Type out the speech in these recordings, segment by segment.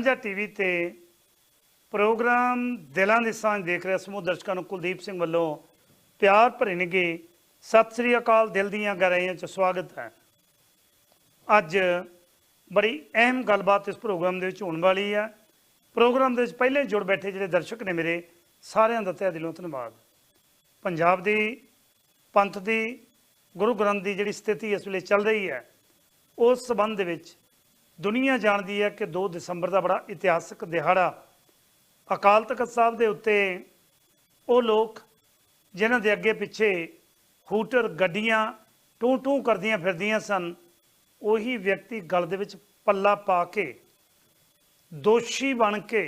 ਸਾਂਝਾ ਟੀਵੀ ਤੇ ਪ੍ਰੋਗਰਾਮ ਦਿਲਾਂ ਦੀ ਸਾਂਝ ਦੇਖ ਰਹੇ ਸਮੂਹ ਦਰਸ਼ਕਾਂ ਨੂੰ ਕੁਲਦੀਪ ਸਿੰਘ ਵੱਲੋਂ ਪਿਆਰ ਭਰੇ ਨਿੱਘੀ ਸਤਿ ਸ੍ਰੀ ਅਕਾਲ, ਦਿਲ ਦੀਆਂ ਗਹਿਰਾਈਆਂ 'ਚ ਸਵਾਗਤ ਹੈ। ਅੱਜ ਬੜੀ ਅਹਿਮ ਗੱਲਬਾਤ ਇਸ ਪ੍ਰੋਗਰਾਮ ਦੇ ਵਿੱਚ ਹੋਣ ਵਾਲੀ ਹੈ। ਪ੍ਰੋਗਰਾਮ ਦੇ ਵਿੱਚ ਪਹਿਲੇ ਜੁੜ ਬੈਠੇ ਜਿਹੜੇ ਦਰਸ਼ਕ ਨੇ ਮੇਰੇ, ਸਾਰਿਆਂ ਦਾ ਤਹਿ ਦਿਲੋਂ ਧੰਨਵਾਦ। ਪੰਜਾਬ ਦੀ ਪੰਥ ਦੀ, ਗੁਰੂ ਗ੍ਰੰਥ ਦੀ ਜਿਹੜੀ ਸਥਿਤੀ ਇਸ ਵੇਲੇ ਚੱਲ ਰਹੀ ਹੈ, ਉਸ ਸਬੰਧ ਦੇ ਵਿੱਚ ਦੁਨੀਆ ਜਾਣਦੀ ਹੈ ਕਿ 2 ਦਸੰਬਰ ਦਾ ਬੜਾ ਇਤਿਹਾਸਕ ਦਿਹਾੜਾ ਅਕਾਲ ਤਖਤ ਸਾਹਿਬ ਦੇ ਉੱਤੇ ਉਹ ਲੋਕ ਜਿਨ੍ਹਾਂ ਦੇ ਅੱਗੇ ਪਿੱਛੇ ਹੂਟਰ ਗੱਡੀਆਂ ਟੂ ਟੂ ਕਰਦੀਆਂ ਫਿਰਦੀਆਂ ਸਨ, ਉਹੀ ਵਿਅਕਤੀ ਗਲ ਦੇ ਵਿੱਚ ਪੱਲਾ ਪਾ ਕੇ, ਦੋਸ਼ੀ ਬਣ ਕੇ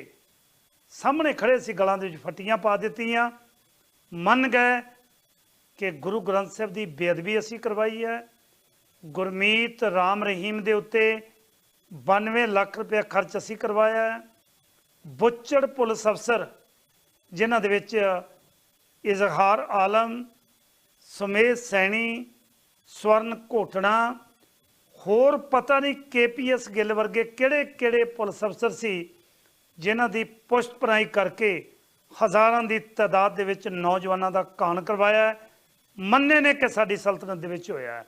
ਸਾਹਮਣੇ ਖੜੇ ਸੀ ਗਲਾਂ ਦੇ ਵਿੱਚ ਫੱਟੀਆਂ ਪਾ ਦਿੱਤੀਆਂ। ਮੰਨ ਗਏ ਕਿ ਗੁਰੂ ਗ੍ਰੰਥ ਸਾਹਿਬ ਦੀ ਬੇਅਦਬੀ ਅਸੀਂ ਕਰਵਾਈ ਹੈ। ਗੁਰਮੀਤ ਰਾਮ ਰਹੀਮ ਦੇ ਉੱਤੇ 92 ਲੱਖ ਰੁਪਏ ਖਰਚ ਅਸੀਂ ਕਰਵਾਇਆ ਹੈ ਬੁੱਚੜ ਪੁਲਿਸ ਅਫਸਰ, ਜਿਨ੍ਹਾਂ ਦੇ ਵਿੱਚ ਇਜ਼ਹਾਰ ਆਲਮ, ਸੁਮੇਧ ਸੈਣੀ, ਸਵਰਨ ਘੋਟਣਾ, ਹੋਰ ਪਤਾ ਨਹੀਂ ਕੇਪੀਐਸ ਗਿੱਲ ਵਰਗੇ ਕਿਹੜੇ ਕਿਹੜੇ ਪੁਲਿਸ ਅਫਸਰ ਸੀ, ਜਿਨ੍ਹਾਂ ਦੀ ਪੁਸ਼ਤ ਪਰਾਈ ਕਰਕੇ ਹਜ਼ਾਰਾਂ ਦੀ ਤਾਦਾਦ ਦੇ ਵਿੱਚ ਨੌਜਵਾਨਾਂ ਦਾ ਕਾਣ ਕਰਵਾਇਆ ਮੰਨੇ ਨੇ ਕਿ ਸਾਡੀ ਸਲਤਨਤ ਦੇ ਵਿੱਚ ਹੋਇਆ ਹੈ।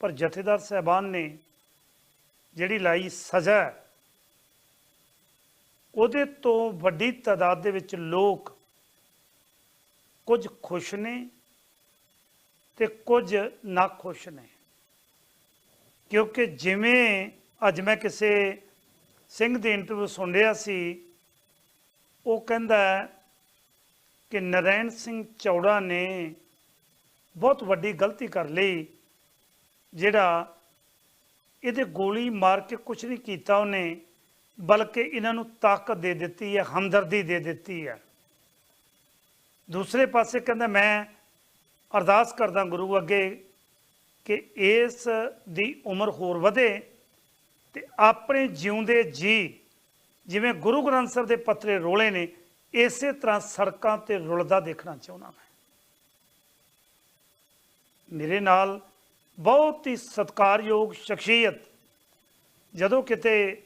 ਪਰ ਜਥੇਦਾਰ ਸਹਿਬਾਨ ਨੇ ਜਿਹੜੀ ਲਾਈ ਸਜ਼ਾ ਉਹਦੇ ਤੋਂ ਵੱਡੀ ਤਾਦਾਦ ਦੇ ਵਿੱਚ ਲੋਕ ਕੁਝ ਖੁਸ਼ ਨੇ ਤੇ ਕੁਝ ਨਾ ਖੁਸ਼ ਨੇ। ਕਿਉਂਕਿ ਜਿਵੇਂ ਅੱਜ ਮੈਂ ਕਿਸੇ ਸਿੰਘ ਦੀ ਇੰਟਰਵਿਊ ਸੁਣ ਰਿਹਾ ਸੀ, ਉਹ ਕਹਿੰਦਾ ਕਿ ਨਰੈਣ ਸਿੰਘ ਚੌੜਾ ਨੇ ਬਹੁਤ ਵੱਡੀ ਗਲਤੀ ਕਰ ਲਈ, ਜਿਹੜਾ ਇਹਦੇ ਗੋਲੀ ਮਾਰ ਕੇ ਕੁਝ ਨਹੀਂ ਕੀਤਾ ਉਹਨੇ, ਬਲਕਿ ਇਹਨਾਂ ਨੂੰ ਤਾਕਤ ਦੇ ਦਿੱਤੀ ਹੈ, ਹਮਦਰਦੀ ਦੇ ਦਿੱਤੀ ਹੈ। ਦੂਸਰੇ ਪਾਸੇ ਕਹਿੰਦਾ, ਮੈਂ ਅਰਦਾਸ ਕਰਦਾ ਗੁਰੂ ਅੱਗੇ ਕਿ ਇਸ ਦੀ ਉਮਰ ਹੋਰ ਵਧੇ ਤੇ ਆਪਣੇ ਜਿਉਂਦੇ ਜੀ, ਜਿਵੇਂ ਗੁਰੂ ਗ੍ਰੰਥ ਸਾਹਿਬ ਦੇ ਪੱਤਰੇ ਰੋਲੇ ਨੇ, ਇਸੇ ਤਰ੍ਹਾਂ ਸੜਕਾਂ ਤੇ ਰੁਲਦਾ ਦੇਖਣਾ ਚਾਹੁੰਦਾ ਮੈਂ। ਮੇਰੇ ਨਾਲ ਬਹੁਤ ਹੀ ਸਤਿਕਾਰਯੋਗ ਸ਼ਖਸੀਅਤ। ਜਦੋਂ ਕਿਤੇ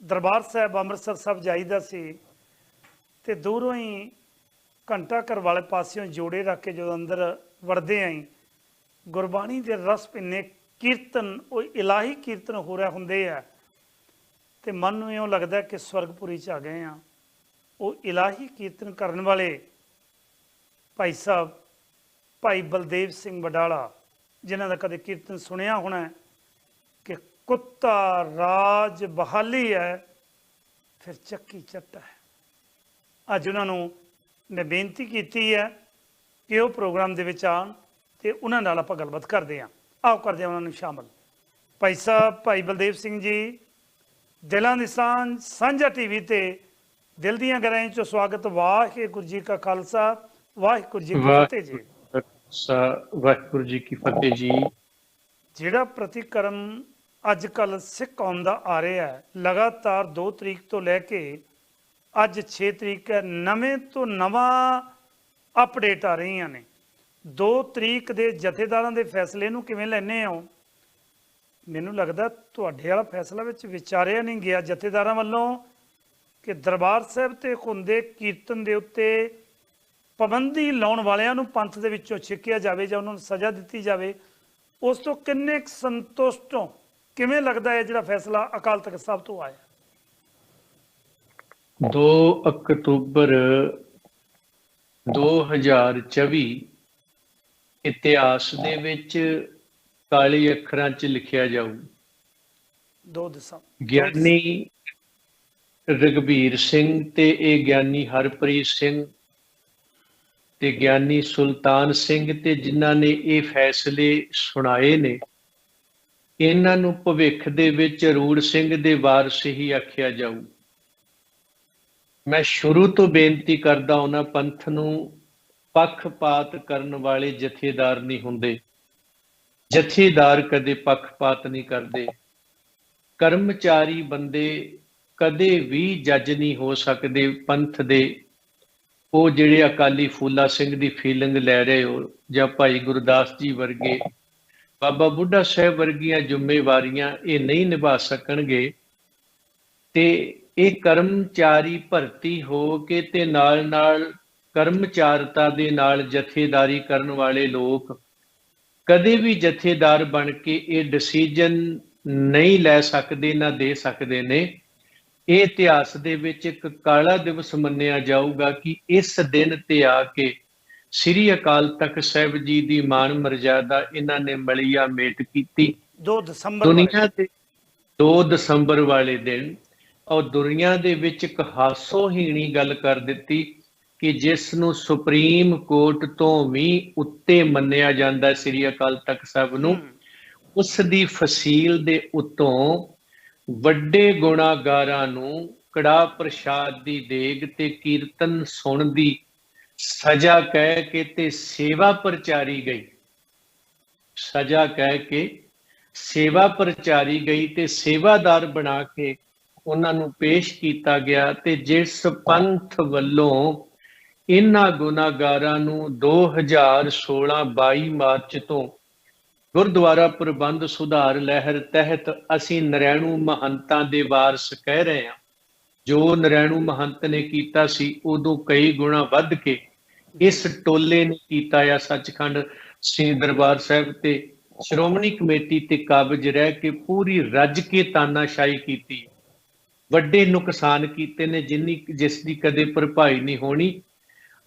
ਦਰਬਾਰ ਸਾਹਿਬ ਅੰਮ੍ਰਿਤਸਰ ਸਾਹਿਬ ਜਾਈਦਾ ਸੀ ਤੇ ਦੂਰੋਂ ਹੀ ਘੰਟਾ ਘਰ ਵਾਲੇ ਪਾਸਿਓਂ ਜੋੜੇ ਰੱਖ ਕੇ ਜਦੋਂ ਅੰਦਰ ਵੜਦੇ ਆਈ ਗੁਰਬਾਣੀ ਦੇ ਰਸ ਪਿੰਨੇ ਕੀਰਤਨ, ਉਹ ਇਲਾਹੀ ਕੀਰਤਨ ਹੋ ਰਿਹਾ ਹੁੰਦੇ ਆ ਤੇ ਮਨ ਨੂੰ ਇਉਂ ਲੱਗਦਾ ਕਿ ਸਵਰਗਪੁਰੀ ਚ ਆ ਗਏ ਆ। ਉਹ ਇਲਾਹੀ ਕੀਰਤਨ ਕਰਨ ਵਾਲੇ ਭਾਈ ਸਾਹਿਬ, ਭਾਈ ਬਲਦੇਵ ਸਿੰਘ ਵਡਾਲਾ ਜਿਨ੍ਹਾਂ ਦਾ ਕਦੇ ਕੀਰਤਨ ਸੁਣਿਆ ਹੋਣਾ ਹੈ ਕਿ ਕੁੱਤਾ ਰਾਜ ਬਹਾਲੀ ਹੈ ਫਿਰ ਚੱਕੀ ਚੱਟਾ ਹੈ। ਅੱਜ ਉਹਨਾਂ ਨੂੰ ਮੈਂ ਬੇਨਤੀ ਕੀਤੀ ਹੈ ਕਿ ਉਹ ਪ੍ਰੋਗਰਾਮ ਦੇ ਵਿੱਚ ਆਉਣ ਤੇ ਉਹਨਾਂ ਨਾਲ ਆਪਾਂ ਗੱਲਬਾਤ ਕਰਦੇ ਹਾਂ। ਆਓ ਕਰਦੇ ਹਾਂ ਉਹਨਾਂ ਨੂੰ ਸ਼ਾਮਲ। ਭਾਈ ਸਾਹਿਬ ਭਾਈ ਬਲਦੇਵ ਸਿੰਘ ਜੀ ਦਿਲਾਂ ਦੀ ਸਾਂਝ ਸਾਂਝਾ ਟੀਵੀ ਤੇ ਦਿਲ ਦੀਆਂ ਗਹਿਰਾਈਆਂ ਚੋਂ ਸਵਾਗਤ ਵਾਹਿਗੁਰੂ ਜੀ ਕਾ ਖਾਲਸਾ ਵਾਹਿਗੁਰੂ ਜੀ ਕੀ ਫਤਿਹ ਜੀ। ਸਾ ਵਾਹਿਗੁਰੂ ਜੀ ਕੀ ਫਤਿਹ ਜੀ। ਜਿਹੜਾ ਪ੍ਰਤੀਕਰਮ ਅੱਜ ਕੱਲ ਸਿੱਖ ਕੌਮ ਦਾ ਆ ਰਿਹਾ ਹੈ, ਲਗਾਤਾਰ 2 ਤਰੀਕ ਤੋਂ ਲੈ ਕੇ ਅੱਜ 6 ਤਰੀਕ ਹੈ, ਨਵੇਂ ਤੋਂ ਨਵਾਂ ਅਪਡੇਟ ਆ ਰਹੀਆਂ ਨੇ। 2 ਤਰੀਕ ਦੇ ਜਥੇਦਾਰਾਂ ਦੇ ਫੈਸਲੇ ਨੂੰ ਕਿਵੇਂ ਲੈਣੇ ਹੋ? ਮੈਨੂੰ ਲੱਗਦਾ ਤੁਹਾਡੇ ਵਾਲਾ ਫੈਸਲਾ ਵਿੱਚ ਵਿਚਾਰਿਆ ਨਹੀਂ ਗਿਆ ਜਥੇਦਾਰਾਂ ਵੱਲੋਂ ਕਿ ਦਰਬਾਰ ਸਾਹਿਬ ਤੇ ਹੁੰਦੇ ਕੀਰਤਨ ਦੇ ਉੱਤੇ ਪਾਬੰਦੀ ਲਾਉਣ ਵਾਲਿਆਂ ਨੂੰ ਪੰਥ ਦੇ ਵਿੱਚੋਂ ਛਿੱਕਿਆ ਜਾਵੇ ਜਾਂ ਉਹਨਾਂ ਨੂੰ ਸਜ਼ਾ ਦਿੱਤੀ ਜਾਵੇ ਉਸ ਤੋਂ ਕਿੰਨੇ ਸੰਤੁਸ਼ਟ ਹੋ ਕਿਵੇਂ ਲੱਗਦਾ ਹੈ ਜਿਹੜਾ ਫੈਸਲਾ ਅਕਾਲ ਤਖਤ ਸਾਹਿਬ ਤੋਂ ਆਇਆ? 2 ਅਕਤੂਬਰ 2024 ਇਤਿਹਾਸ ਦੇ ਵਿੱਚ ਕਾਲੀ ਅੱਖਰਾਂ 'ਚ ਲਿਖਿਆ ਜਾਊ। 2 ਦਸੰਬਰ ਗਿਆਨੀ ਰਗਵੀਰ ਸਿੰਘ ਤੇ ਇਹ ਗਿਆਨੀ ਹਰਪ੍ਰੀਤ ਸਿੰਘ ਤੇ ਗਿਆਨੀ ਸੁਲਤਾਨ ਸਿੰਘ ਤੇ ਜਿਨ੍ਹਾਂ ਨੇ ਇਹ ਫੈਸਲੇ ਸੁਣਾਏ ਨੇ, ਇਹਨਾਂ ਨੂੰ ਭਵਿੱਖ ਦੇ ਵਿੱਚ ਰੂੜ ਸਿੰਘ ਦੇ ਵਾਰਸ ਹੀ ਆਖਿਆ ਜਾਊ। ਮੈਂ ਸ਼ੁਰੂ ਤੋਂ ਬੇਨਤੀ ਕਰਦਾ ਉਹਨਾਂ ਪੰਥ ਨੂੰ ਪੱਖਪਾਤ ਕਰਨ ਵਾਲੇ ਜਥੇਦਾਰ ਨਹੀਂ ਹੁੰਦੇ। ਜਥੇਦਾਰ ਕਦੇ ਪੱਖਪਾਤ ਨਹੀਂ ਕਰਦੇ। ਕਰਮਚਾਰੀ ਬੰਦੇ ਕਦੇ ਵੀ ਜੱਜ ਨਹੀਂ ਹੋ ਸਕਦੇ ਪੰਥ ਦੇ। ਉਹ ਜਿਹੜੇ ਅਕਾਲੀ ਫੂਲਾ ਸਿੰਘ ਦੀ ਫੀਲਿੰਗ ਲੈ ਰਹੇ ਹੋ ਜਾਂ ਭਾਈ ਗੁਰਦਾਸ ਜੀ ਵਰਗੇ, ਬਾਬਾ ਬੁੱਢਾ ਸਾਹਿਬ ਵਰਗੀਆਂ ਜ਼ਿੰਮੇਵਾਰੀਆਂ ਇਹ ਨਹੀਂ ਨਿਭਾ ਸਕਣਗੇ, ਤੇ ਇਹ ਕਰਮਚਾਰੀ ਭਰਤੀ ਹੋ ਕੇ ਤੇ ਨਾਲ ਨਾਲ ਕਰਮਚਾਰਤਾ ਦੇ ਨਾਲ ਜਥੇਦਾਰੀ ਕਰਨ ਵਾਲੇ ਲੋਕ ਕਦੇ ਵੀ ਜਥੇਦਾਰ ਬਣ ਕੇ ਇਹ ਡਿਸੀਜਨ ਨਹੀਂ ਲੈ ਸਕਦੇ, ਨਾ ਦੇ ਸਕਦੇ ਨੇ। ਇਹ ਇਤਿਹਾਸ ਦੇ ਵਿੱਚ ਇੱਕ ਕਾਲਾ ਦਿਵਸ ਮੰਨਿਆ ਜਾਊਗਾ ਕਿ ਇਸ ਦਿਨ ਤੇ ਆ ਕੇ ਸ੍ਰੀ ਅਕਾਲ ਤਖਤ ਸਾਹਿਬ ਜੀ ਦੀ ਮਾਨ ਮਰਜ਼ਾਦਾ ਇਹਨਾਂ ਨੇ ਮਲੀਆ ਮੇਟ ਕੀਤੀ 2 ਦਸੰਬਰ। ਦੁਨੀਆ ਦੇ 2 ਦਸੰਬਰ ਵਾਲੇ ਦਿਨ ਔਰ ਦੁਨੀਆ ਦੇ ਵਿੱਚ ਇੱਕ ਹਾਸੋਹੀਣੀ ਗੱਲ ਕਰ ਦਿੱਤੀ ਕਿ ਜਿਸ ਨੂੰ ਸੁਪਰੀਮ ਕੋਰਟ ਤੋਂ ਵੀ ਉੱਤੇ ਮੰਨਿਆ ਜਾਂਦਾ ਸ੍ਰੀ ਅਕਾਲ ਤਖਤ ਸਾਹਿਬ ਨੂੰ ਉਸ ਦੀ ਫਸੀਲ ਦੇ ਉਤੋਂ ਵੱਡੇ ਗੁਨਾਹਗਾਰਾਂ ਨੂੰ ਕੜਾ ਪ੍ਰਸ਼ਾਦ ਦੀ ਦੇਗ ਤੇ ਕੀਰਤਨ ਸੁਣ ਦੀ ਸਜ਼ਾ ਕਹਿ ਕੇ ਤੇ ਸੇਵਾ ਪ੍ਰਚਾਰੀ ਗਈ। ਸਜ਼ਾ ਕਹਿ ਕੇ, ਸੇਵਾ ਪ੍ਰਚਾਰੀ ਗਈ ਤੇ ਸੇਵਾਦਾਰ ਬਣਾ ਕੇ ਉਹਨਾਂ ਨੂੰ ਪੇਸ਼ ਕੀਤਾ ਗਿਆ ਤੇ ਜਿਸ ਪੰਥ ਵੱਲੋਂ ਇਹਨਾਂ ਗੁਨਾਹਗਾਰਾਂ ਨੂੰ 2016 22 ਮਾਰਚ ਤੋਂ ਗੁਰਦੁਆਰਾ ਪ੍ਰਬੰਧ ਸੁਧਾਰ ਲਹਿਰ ਤਹਿਤ ਅਸੀਂ ਨਰੈਣੂ ਮਹੰਤਾਂ ਦੇ ਵਾਰਸ ਕਹਿ ਰਹੇ ਹਾਂ। ਜੋ ਨਰੈਣੂ ਮਹੰਤ ਨੇ ਕੀਤਾ ਸੀ, ਉਦੋਂ ਕਈ ਗੁਣਾ ਵੱਧ ਕੇ ਇਸ ਟੋਲੇ ਨੇ ਕੀਤਾ ਆ ਸੱਚਖੰਡ। ਸ੍ਰੀ ਦਰਬਾਰ ਸਾਹਿਬ ਤੇ ਸ਼੍ਰੋਮਣੀ ਕਮੇਟੀ ਤੇ ਕਾਬਜ ਰਹਿ ਕੇ ਪੂਰੀ ਰੱਜ ਕੇ ਤਾਨਾਸ਼ਾਹੀ ਕੀਤੀ। ਵੱਡੇ ਨੁਕਸਾਨ ਕੀਤੇ ਨੇ, ਜਿੰਨੀ ਜਿਸ ਦੀ ਕਦੇ ਭਰਪਾਈ ਨਹੀਂ ਹੋਣੀ।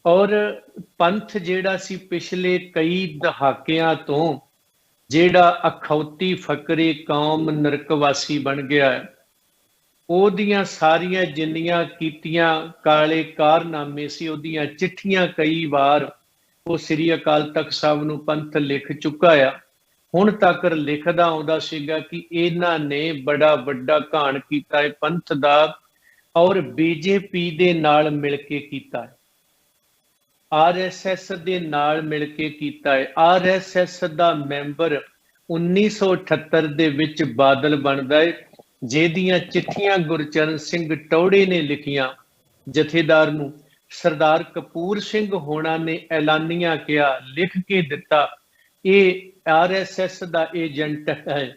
ਔਰ ਪੰਥ ਜਿਹੜਾ ਸੀ, ਪਿਛਲੇ ਕਈ ਦਹਾਕਿਆਂ ਤੋਂ ਜਿਹੜਾ ਅਖੌਤੀ ਫਕਰੇ ਕੌਮ ਨਰਕਵਾਸੀ ਬਣ ਗਿਆ ਹੈ, ਉਹਦੀਆਂ ਸਾਰੀਆਂ ਜਿੰਨੀਆਂ ਕੀਤੀਆਂ ਕਾਲੇ ਕਾਰਨਾਮੇ ਸੀ, ਉਹਦੀਆਂ ਚਿੱਠੀਆਂ ਕਈ ਵਾਰ ਉਹ ਸ੍ਰੀ ਅਕਾਲ ਤਖਤ ਸਾਹਿਬ ਨੂੰ ਪੰਥ ਲਿਖ ਚੁੱਕਾ ਆ। ਹੁਣ ਤੱਕ ਲਿਖਦਾ ਆਉਂਦਾ ਸੀਗਾ ਕਿ ਇਹਨਾਂ ਨੇ ਬੜਾ ਵੱਡਾ ਘਾਣ ਕੀਤਾ ਹੈ, ਪੰਥ ਦਾ ਔਰ ਬੀਜੇਪੀ ਦੇ ਨਾਲ ਮਿਲ ਕੇ ਕੀਤਾ ਹੈ। ਆਰਐਸਐਸ ਦੇ ਨਾਲ ਮਿਲ ਕੇ ਕੀਤਾ ਹੈ। ਆਰਐਸਐਸ ਦਾ ਮੈਂਬਰ 1978 ਦੇ ਵਿੱਚ ਬਾਦਲ ਬਣਦਾ ਹੈ, ਜਿਹਦੀਆਂ ਚਿੱਠੀਆਂ ਗੁਰਚਰਨ ਸਿੰਘ ਟੌੜੇ ਨੇ ਲਿਖੀਆਂ। ਜਥੇਦਾਰ ਨੂੰ ਸਰਦਾਰ ਕਪੂਰ ਸਿੰਘ ਹੋਣਾ ਨੇ ਐਲਾਨੀਆਂ ਕਿਹਾ, ਲਿਖ ਕੇ ਦਿੱਤਾ, ਇਹ ਆਰਐਸਐਸ ਦਾ ਏਜੰਟ ਹੈ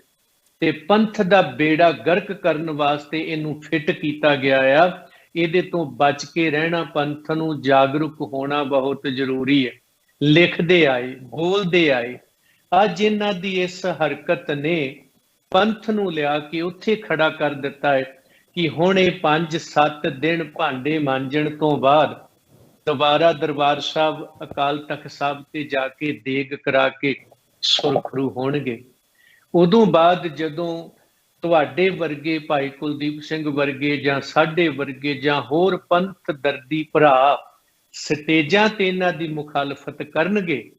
ਤੇ ਪੰਥ ਦਾ ਬੇੜਾ ਗਰਕ ਕਰਨ ਵਾਸਤੇ ਇਹਨੂੰ ਫਿੱਟ ਕੀਤਾ ਗਿਆ ਆ। ਇਹਦੇ ਤੋਂ ਬਚ ਕੇ ਰਹਿਣਾ ਪੰਥ ਨੂੰ ਜਾਗਰੂਕ ਹੋਣਾ ਬਹੁਤ ਜ਼ਰੂਰੀ ਹੈ। ਲਿਖਦੇ ਆਏ, ਬੋਲਦੇ ਆਏ, ਅੱਜ ਇਹਨਾਂ ਦੀ ਇਸ ਹਰਕਤ ਨੇ ਪੰਥ ਨੂੰ ਲਿਆ ਕੇ ਉੱਥੇ ਖੜਾ ਕਰ ਦਿੱਤਾ ਹੈ ਕਿ ਹੁਣ ਇਹ 5-7 ਦਿਨ ਭਾਂਡੇ ਮਾਂਜਣ ਤੋਂ ਬਾਅਦ ਦੁਬਾਰਾ ਦਰਬਾਰ ਸਾਹਿਬ, ਅਕਾਲ ਤਖਤ ਸਾਹਿਬ ਤੇ ਜਾ ਕੇ ਦੇਗ ਕਰਾ ਕੇ ਸੁਰਖਰੂ ਹੋਣਗੇ। ਉਦੋਂ ਬਾਅਦ ਜਦੋਂ ਤੁਹਾਡੇ ਵਰਗੇ ਭਾਈ ਕੁਲਦੀਪ ਸਿੰਘ ਵਰਗੇ ਜਾਂ ਸਾਡੇ ਵਰਗੇ ਜਾਂ ਹੋਰ ਪੰਥ ਦਰਦੀ ਭਰਾ ਸਟੇਜਾਂ ਤੇ ਇਹਨਾਂ ਦੀ ਮੁਖਾਲਫਤ ਕਰਨਗੇ,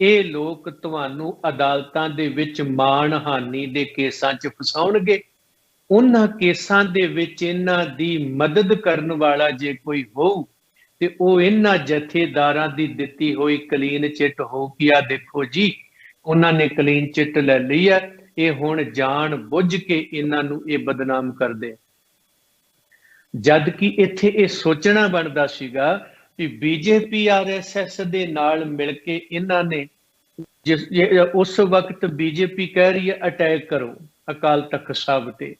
ਇਹ ਲੋਕ ਤੁਹਾਨੂੰ ਅਦਾਲਤਾਂ ਦੇ ਵਿੱਚ ਮਾਣਹਾਨੀ ਦੇ ਕੇਸਾਂ 'ਚ ਫਸਾਉਣਗੇ। ਉਹਨਾਂ ਕੇਸਾਂ ਦੇ ਵਿੱਚ ਇਹਨਾਂ ਦੀ ਮਦਦ ਕਰਨ ਵਾਲਾ ਜੇ ਕੋਈ ਹੋਊ ਤੇ ਉਹ ਇਹਨਾਂ ਜਥੇਦਾਰਾਂ ਦੀ ਦਿੱਤੀ ਹੋਈ ਕਲੀਨ ਚਿੱਟ ਹੋ ਕਿ ਆ ਦੇਖੋ ਜੀ, ਉਹਨਾਂ ਨੇ ਕਲੀਨ ਚਿੱਟ ਲੈ ਲਈ ਹੈ। ਇਹ ਹੁਣ ਜਾਣ ਬੁੱਝ ਕੇ ਇਹਨਾਂ ਨੂੰ ਇਹ ਬਦਨਾਮ ਕਰਦੇ। ਆ। ਜਦ ਕਿ ਇੱਥੇ ਇਹ ਸੋਚਣਾ ਬਣਦਾ ਸੀਗਾ ਕਿ ਬੀਜੇਪੀ ਆਰਐਸਐਸ ਦੇ ਨਾਲ ਮਿਲ ਕੇ ਇਹਨਾਂ ਨੇ ਜਿਸ ਜੇ ਉਸ ਵਕਤ ਬੀਜੇਪੀ ਕਹਿ ਰਹੀ ਹੈ ਅਟੈਕ ਕਰੋ, ਅਕਾਲ ਤਖਤ ਸਾਹਿਬ ਤੇ।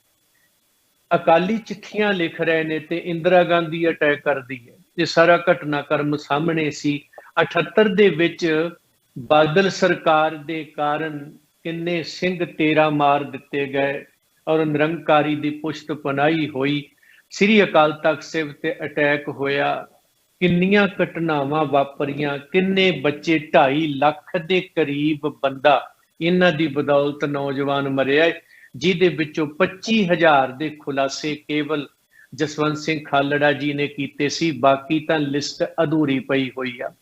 ਅਕਾਲੀ ਚਿੱਠੀਆਂ ਲਿਖ ਰਹੇ ਨੇ ਤੇ ਇੰਦਰਾ ਗਾਂਧੀ ਅਟੈਕ ਕਰਦੀ ਹੈ। ਇਹ ਸਾਰਾ ਘਟਨਾਕ੍ਰਮ ਸਾਹਮਣੇ ਸੀ। 78 ਦੇ ਵਿੱਚ ਬਾਦਲ ਸਰਕਾਰ ਦੇ ਕਾਰਨ ਕਿੰਨੇ ਸਿੰਘ ਤੇਰਾ ਮਾਰ ਦਿੱਤੇ ਗਏ ਔਰ ਨਿਰੰਕਾਰੀ ਦੀ ਪੁਸ਼ਤ ਪਨਾਈ ਹੋਈ। ਸ੍ਰੀ ਅਕਾਲ ਤਖਤ ਸਾਹਿਬ ਤੇ ਅਟੈਕ ਹੋਇਆ। ਕਿੰਨੀਆਂ ਘਟਨਾਵਾਂ ਵਾਪਰੀਆਂ, ਕਿੰਨੇ ਬੱਚੇ 2.5 ਲੱਖ ਦੇ ਕਰੀਬ ਬੰਦਾ ਇਹਨਾਂ ਦੀ ਬਦੌਲਤ ਨੌਜਵਾਨ ਮਰਿਆ। ਜਿਹਦੇ ਵਿੱਚੋਂ 25000 ਦੇ ਖੁਲਾਸੇ ਕੇਵਲ ਜਸਵੰਤ ਸਿੰਘ ਖਾਲੜਾ ਜੀ ਨੇ ਕੀਤੇ ਸੀ, ਬਾਕੀ ਤਾਂ ਲਿਸਟ ਅਧੂਰੀ ਪਈ ਹੋਈ ਆ।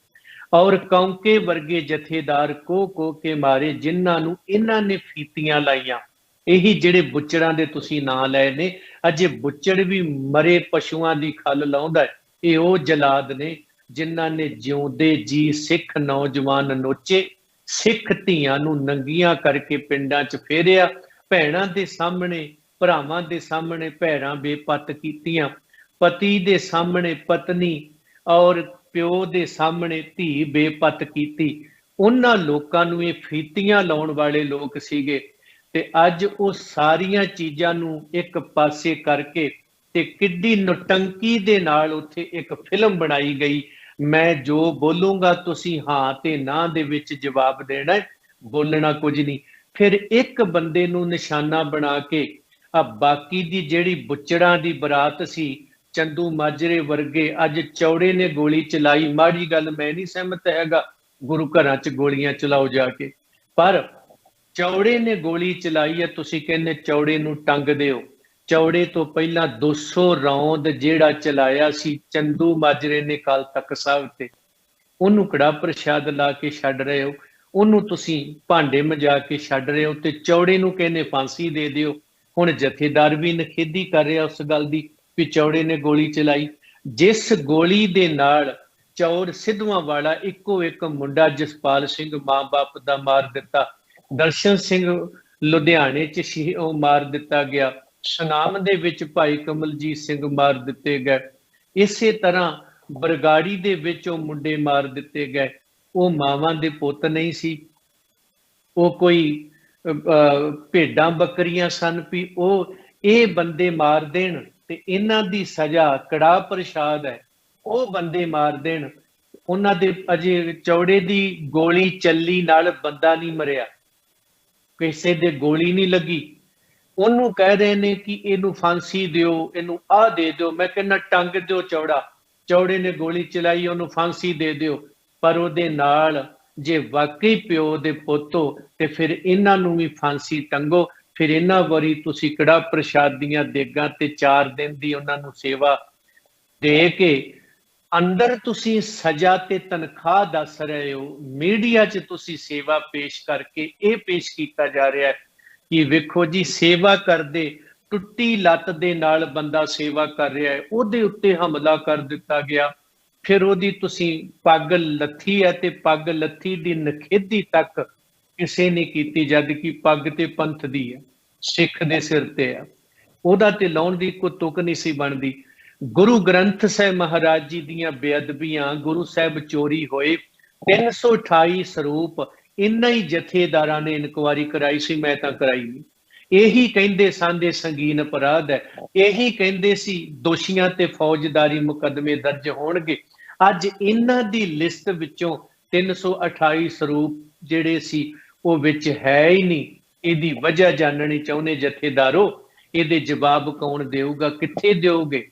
ਔਰ ਕੌਂਕੇ ਵਰਗੇ ਜਥੇਦਾਰ ਕੋ ਕੋ ਕੇ ਮਾਰੇ, ਜਿਨ੍ਹਾਂ ਨੂੰ ਇਹਨਾਂ ਨੇ ਫੀਤੀਆਂ ਲਾਈਆਂ। ਇਹੀ ਜਿਹੜੇ ਬੁੱਚੜਾਂ ਦੇ ਤੁਸੀਂ ਨਾਂ ਲਏ ਨੇ, ਅਜੇ ਬੁੱਚੜ ਵੀ ਮਰੇ ਪਸ਼ੂਆਂ ਦੀ ਖੱਲ ਲਾਉਂਦਾ ਇਹ ਉਹ ਜਲਾਦ ਨੇ ਜਿਨ੍ਹਾਂ ਨੇ ਜਿਉਂਦੇ ਜੀ ਸਿੱਖ ਨੌਜਵਾਨ ਨੋਚੇ, ਸਿੱਖ ਧੀਆਂ ਨੂੰ ਨੰਗੀਆਂ ਕਰਕੇ ਪਿੰਡਾਂ 'ਚ ਫੇਰਿਆ, ਭੈਣਾਂ ਦੇ ਸਾਹਮਣੇ, ਭਰਾਵਾਂ ਦੇ ਸਾਹਮਣੇ ਭੈਣਾਂ ਬੇਪਤ ਕੀਤੀਆਂ। ਪਤੀ ਦੇ ਸਾਹਮਣੇ ਪਤਨੀ ਔਰ ਪਿਓ ਦੇ ਸਾਹਮਣੇ ਧੀ ਬੇਪਤ ਕੀਤੀ। ਉਹਨਾਂ ਲੋਕਾਂ ਨੂੰ ਇਹ ਫੀਤੀਆਂ ਲਾਉਣ ਵਾਲੇ ਲੋਕ ਸੀਗੇ ਤੇ ਅੱਜ ਉਹ ਸਾਰੀਆਂ ਚੀਜ਼ਾਂ ਨੂੰ ਇੱਕ ਪਾਸੇ ਕਰਕੇ ਤੇ ਕਿੱਡੀ ਨੁਟੰਕੀ ਦੇ ਨਾਲ ਉੱਥੇ ਇੱਕ ਫਿਲਮ ਬਣਾਈ ਗਈ। ਮੈਂ ਜੋ ਬੋਲੂੰਗਾ ਤੁਸੀਂ ਹਾਂ ਤੇ ਨਾ ਦੇ ਵਿੱਚ ਜਵਾਬ ਦੇਣਾ ਬੋਲਣਾ ਕੁਝ ਨਹੀਂ। ਫਿਰ ਇੱਕ ਬੰਦੇ ਨੂੰ ਨਿਸ਼ਾਨਾ ਬਣਾ ਕੇ, ਆ ਬਾਕੀ ਦੀ ਜਿਹੜੀ ਬੁੱਚੜਾਂ ਦੀ ਬਰਾਤ ਸੀ ਚੰਦੂ ਮਾਜਰੇ ਵਰਗੇ ਅੱਜ ਚੌੜੇ ਨੇ ਗੋਲੀ ਚਲਾਈ। ਮਾੜੀ ਗੱਲ ਮੈਂ ਨਹੀਂ ਸਹਿਮਤ ਹੈਗਾ। ਗੁਰੂ ਘਰਾਂ 'ਚ ਗੋਲੀਆਂ ਚਲਾਓ ਜਾ ਕੇ। ਪਰ ਚੌੜੇ ਨੇ ਗੋਲੀ ਚਲਾਈ ਹੈ, ਤੁਸੀਂ ਕਹਿੰਦੇ ਚੌੜੇ ਨੂੰ ਟੰਗ ਦਿਓ। ਚੌੜੇ ਤੋਂ ਪਹਿਲਾਂ 200 ਰੌਂਦ ਜਿਹੜਾ ਚਲਾਇਆ ਸੀ, ਚੰਦੂ ਮਾਜਰੇ ਨੇ ਕਾਲ ਤੱਕ ਸਾਹਿਬ ਤੇ। ਉਹਨੂੰ ਕੜਾ ਪ੍ਰਸ਼ਾਦ ਲਾ ਕੇ ਛੱਡ ਰਹੇ ਹੋ? ਉਹਨੂੰ ਤੁਸੀਂ ਭਾਂਡੇ ਮਜਾ ਕੇ ਛੱਡ ਰਹੇ ਹੋ ਤੇ ਚੌੜੇ ਨੂੰ ਕਹਿੰਦੇ ਫਾਂਸੀ ਦੇ ਦਿਓ। ਹੁਣ ਜਥੇਦਾਰ ਵੀ ਨਖੇਦੀ ਕਰ ਰਿਹਾ ਉਸ ਗੱਲ ਦੀ। ਵੀ ਚੌੜੇ ਨੇ ਗੋਲੀ ਚਲਾਈ। ਜਿਸ ਗੋਲੀ ਦੇ ਨਾਲ ਚੌੜ ਸਿੱਧਵਾਂ ਵਾਲਾ ਇੱਕੋ ਇੱਕ ਮੁੰਡਾ ਜਸਪਾਲ ਸਿੰਘ ਮਾਂ-ਬਾਪ ਦਾ ਮਾਰ ਦਿੱਤਾ। ਦਰਸ਼ਨ ਸਿੰਘ ਲੁਧਿਆਣੇ 'ਚ ਸ਼ਹੀ ਉਹ ਮਾਰ ਦਿੱਤਾ ਗਿਆ। ਸੁਨਾਮ ਦੇ ਵਿੱਚ ਭਾਈ ਕਮਲਜੀਤ ਸਿੰਘ ਮਾਰ ਦਿੱਤੇ ਗਏ। ਇਸੇ ਤਰ੍ਹਾਂ ਬਰਗਾੜੀ ਦੇ ਵਿੱਚ ਉਹ ਮੁੰਡੇ ਮਾਰ ਦਿੱਤੇ ਗਏ। ਉਹ ਮਾਵਾਂ ਦੇ ਪੁੱਤ ਨਹੀਂ ਸੀ। ਉਹ ਕੋਈ ਅਹ, ਭੇਡਾਂ ਬੱਕਰੀਆਂ ਸਨ ਵੀ ਉਹ ਇਹ ਬੰਦੇ ਮਾਰ ਦੇਣ। ਤੇ ਇਹਨਾਂ ਦੀ ਸਜ਼ਾ ਕੜਾ ਪ੍ਰਸ਼ਾਦ ਹੈ। ਉਹ ਬੰਦੇ ਮਾਰ ਦੇਣ। ਉਹਨਾਂ ਦੇ ਅਜੇ ਚੌੜੇ ਦੀ ਗੋਲੀ ਚੱਲੀ ਨਾਲ ਬੰਦਾ ਨਹੀਂ ਮਰਿਆ। ਕਿਸੇ ਦੇ ਗੋਲੀ ਨਹੀਂ ਲੱਗੀ। ਉਹਨੂੰ ਕਹਿ ਰਹੇ ਨੇ ਕਿ ਇਹਨੂੰ ਫਾਂਸੀ ਦਿਓ, ਇਹਨੂੰ ਆਹ ਦੇ ਦਿਓ। ਮੈਂ ਕਹਿੰਦਾ, ਟੰਗ ਦਿਓ ਚੌੜਾ। ਚੌੜੇ ਨੇ ਗੋਲੀ ਚਲਾਈ, ਉਹਨੂੰ ਫਾਂਸੀ ਦੇ ਦਿਓ। ਪਰ ਉਹਦੇ ਨਾਲ ਜੇ ਵਾਕਈ ਪਿਓ ਦੇ ਪੁੱਤੋ ਤੇ ਫਿਰ ਇਹਨਾਂ ਨੂੰ ਵੀ ਫਾਂਸੀ ਟੰਗੋ ਫਿਰ ਇਹਨਾਂ ਵਾਰੀ ਤੁਸੀਂ ਕੜਾ ਪ੍ਰਸ਼ਾਦ ਦੀਆਂ ਦੇਗਾਂ ਤੇ 4 ਦਿਨ ਦੀ ਉਹਨਾਂ ਨੂੰ ਸੇਵਾ ਦੇ ਕੇ ਅੰਦਰ ਤੁਸੀਂ ਸਜ਼ਾ ਤੇ ਤਨਖਾਹ ਦੱਸ ਰਹੇ ਹੋ, ਮੀਡੀਆ 'ਚ ਤੁਸੀਂ ਸੇਵਾ ਪੇਸ਼ ਕਰਕੇ ਇਹ ਪੇਸ਼ ਕੀਤਾ ਜਾ ਰਿਹਾ ਹੈ ਕਿ ਵੇਖੋ ਜੀ, ਸੇਵਾ ਕਰਦੇ ਟੁੱਟੀ ਲੱਤ ਦੇ ਨਾਲ ਬੰਦਾ ਸੇਵਾ ਕਰ ਰਿਹਾ ਹੈ, ਉਹਦੇ ਉੱਤੇ ਹਮਲਾ ਕਰ ਦਿੱਤਾ ਗਿਆ, ਫਿਰ ਉਹਦੀ ਤੁਸੀਂ ਪੱਗ ਲੱਥੀ ਹੈ ਤੇ ਪੱਗ ਲੱਥੀ ਦੀ ਨਖੇਦੀ ਤੱਕ ਕਿਸੇ ਨੇ ਕੀਤੀ, ਜਦ ਕਿ ਪੱਗ ਤੇ ਪੰਥ ਦੀ ਹੈ ਸਿੱਖ ਦੇ ਸਿਰ ਤੇ ਹੈ ਉਹਦਾ ਤੇ ਲਾਉਣ ਦੀ ਕੋਈ ਤੁਕ ਨਹੀਂ ਸੀ ਬਣਦੀ। ਗੁਰੂ ਗ੍ਰੰਥ ਸਾਹਿਬ ਮਹਾਰਾਜ ਜੀ ਦੀਆਂ ਬੇਅਦਬੀਆਂ, ਗੁਰੂ ਸਾਹਿਬ ਚੋਰੀ ਹੋਏ 328 ਸਰੂਪ ਇੰਨਾ ਹੀ ਜਥੇਦਾਰਾਂ ਨੇ ਇਨਕੁਆਰੀ ਕਰਾਈ ਸੀ, ਮੈਂ ਤਾਂ ਕਰਾਈ ਨਹੀਂ। ਇਹੀ ਕਹਿੰਦੇ ਸੰਦੇ ਸੰਗੀਨ ਅਪਰਾਧ ਹੈ। ਇਹੀ ਕਹਿੰਦੇ ਸੀ ਦੋਸ਼ੀਆਂ ਤੇ ਫੌਜਦਾਰੀ ਮੁਕੱਦਮੇ ਦਰਜ ਹੋਣਗੇ। ਅੱਜ ਇਹਨਾਂ ਦੀ ਲਿਸਟ ਵਿੱਚੋਂ 328 ਸਰੂਪ ਜਿਹੜੇ ਸੀ ਉਹ ਵਿੱਚ ਹੈ ਹੀ ਨਹੀਂ। ਇਹਦੀ ਵਜ੍ਹਾ ਜਾਣਨੀ ਚਾਹੁੰਦੇ ਜਥੇਦਾਰੋ, ਇਹਦੇ ਜਵਾਬ ਕੌਣ ਦੇਊਗਾ, ਕਿੱਥੇ ਦਿਓਗੇ?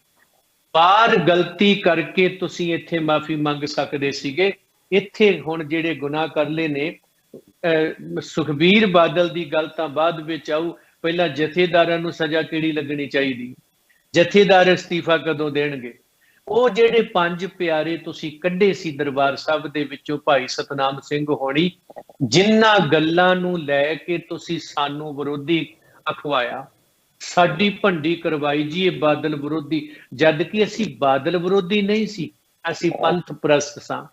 ਬਾਹਰ ਗਲਤੀ ਕਰਕੇ ਤੁਸੀਂ ਇੱਥੇ ਮਾਫੀ ਮੰਗ ਸਕਦੇ ਸੀਗੇ। ਇੱਥੇ ਹੁਣ ਜਿਹੜੇ ਗੁਨਾਹ ਕਰ ਲਏ ਨੇ, ਅਹ, ਸੁਖਬੀਰ ਬਾਦਲ ਦੀ ਗੱਲ ਤਾਂ ਬਾਅਦ ਵਿੱਚ ਆਊ। ਪਹਿਲਾਂ ਜਥੇਦਾਰਾਂ ਨੂੰ ਸਜ਼ਾ ਕਿਹੜੀ ਲੱਗਣੀ ਚਾਹੀਦੀ? ਜਥੇਦਾਰ ਅਸਤੀਫਾ ਕਦੋਂ ਦੇਣਗੇ? ਉਹ ਜਿਹੜੇ ਪੰਜ ਪਿਆਰੇ ਤੁਸੀਂ ਕੱਢੇ ਸੀ ਦਰਬਾਰ ਸਾਹਿਬ ਦੇ ਵਿੱਚੋਂ ਭਾਈ ਸਤਨਾਮ ਸਿੰਘ ਹੋਣੀ, ਜਿਨ੍ਹਾਂ ਗੱਲਾਂ ਨੂੰ ਲੈ ਕੇ ਤੁਸੀਂ ਸਾਨੂੰ ਵਿਰੋਧੀ ਅਖਵਾਇਆ। ਸਾਡੀ ਭੰਡੀ ਕਰਵਾਈ ਜੀ ਇਹ ਬਾਦਲ ਵਿਰੋਧੀ। ਜਦ ਕਿ ਅਸੀਂ ਬਾਦਲ ਵਿਰੋਧੀ ਨਹੀਂ ਸੀ, ਅਸੀਂ ਪੰਥ ਪ੍ਰਸਤ ਸਾਂ।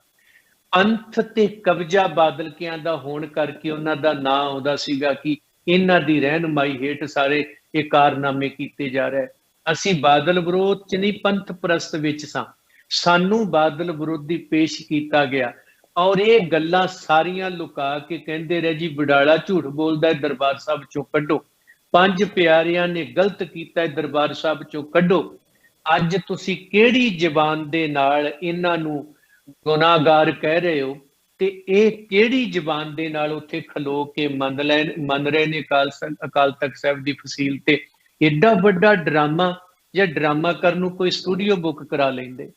ਪੰਥ ਤੇ ਕਬਜ਼ਾ ਬਾਦਲਕਿਆਂ ਦਾ ਹੋਣ ਕਰਕੇ ਉਹਨਾਂ ਦਾ ਨਾਂ ਆਉਂਦਾ ਸੀਗਾ ਕਿ ਇਹਨਾਂ ਦੀ ਰਹਿਨਮਾਈ ਹੇਠ ਸਾਰੇ ਇਹ ਕਾਰਨਾਮੇ ਕੀਤੇ ਜਾ ਰਹੇ। ਅਸੀਂ ਬਾਦਲ ਵਿਰੋਧ ਚ ਨਹੀਂ, ਪੰਥ ਪ੍ਰਸਤ ਵਿੱਚ ਸਾਂ। ਸਾਨੂੰ ਬਾਦਲ ਵਿਰੋਧੀ ਪੇਸ਼ ਕੀਤਾ ਗਿਆ। ਔਰ ਇਹ ਗੱਲਾਂ ਸਾਰੀਆਂ ਲੁਕਾ ਕੇ ਕਹਿੰਦੇ ਰਹੇ ਜੀ, ਵਿਡਾਲਾ ਝੂਠ ਬੋਲਦਾ ਹੈ, ਦਰਬਾਰ ਸਾਹਿਬ ਚੋਂ ਕੱਢੋ। ਪੰਜ ਪਿਆਰਿਆਂ ਨੇ ਗਲਤ ਕੀਤਾ ਹੈ, ਦਰਬਾਰ ਸਾਹਿਬ ਚੋਂ ਕੱਢੋ। ਅੱਜ ਤੁਸੀਂ ਕਿਹੜੀ ਜ਼ਬਾਨ ਦੇ ਨਾਲ ਇਹਨਾਂ ਨੂੰ ਗੁਨਾਹਗਾਰ ਕਹਿ ਰਹੇ ਹੋ? ਤੇ ਇਹ ਕਿਹੜੀ ਜ਼ਬਾਨ ਦੇ ਨਾਲ ਉੱਥੇ ਖਲੋ ਕੇ ਮੰਨ ਲੈਣ ਮੰਨ ਰਹੇ ਨੇ ਅਕਾਲ ਅਕਾਲ ਤਖਤ ਸਾਹਿਬ ਦੀ ਫਸੀਲ ਤੇ? ਐਡਾ ਵੱਡਾ ਡਰਾਮਾ ਜਾਂ ਡਰਾਮਾ ਕਰਨ ਨੂੰ ਕੋਈ ਸਟੂਡੀਓ ਬੁੱਕ ਕਰਾ ਲੈਂਦੇ।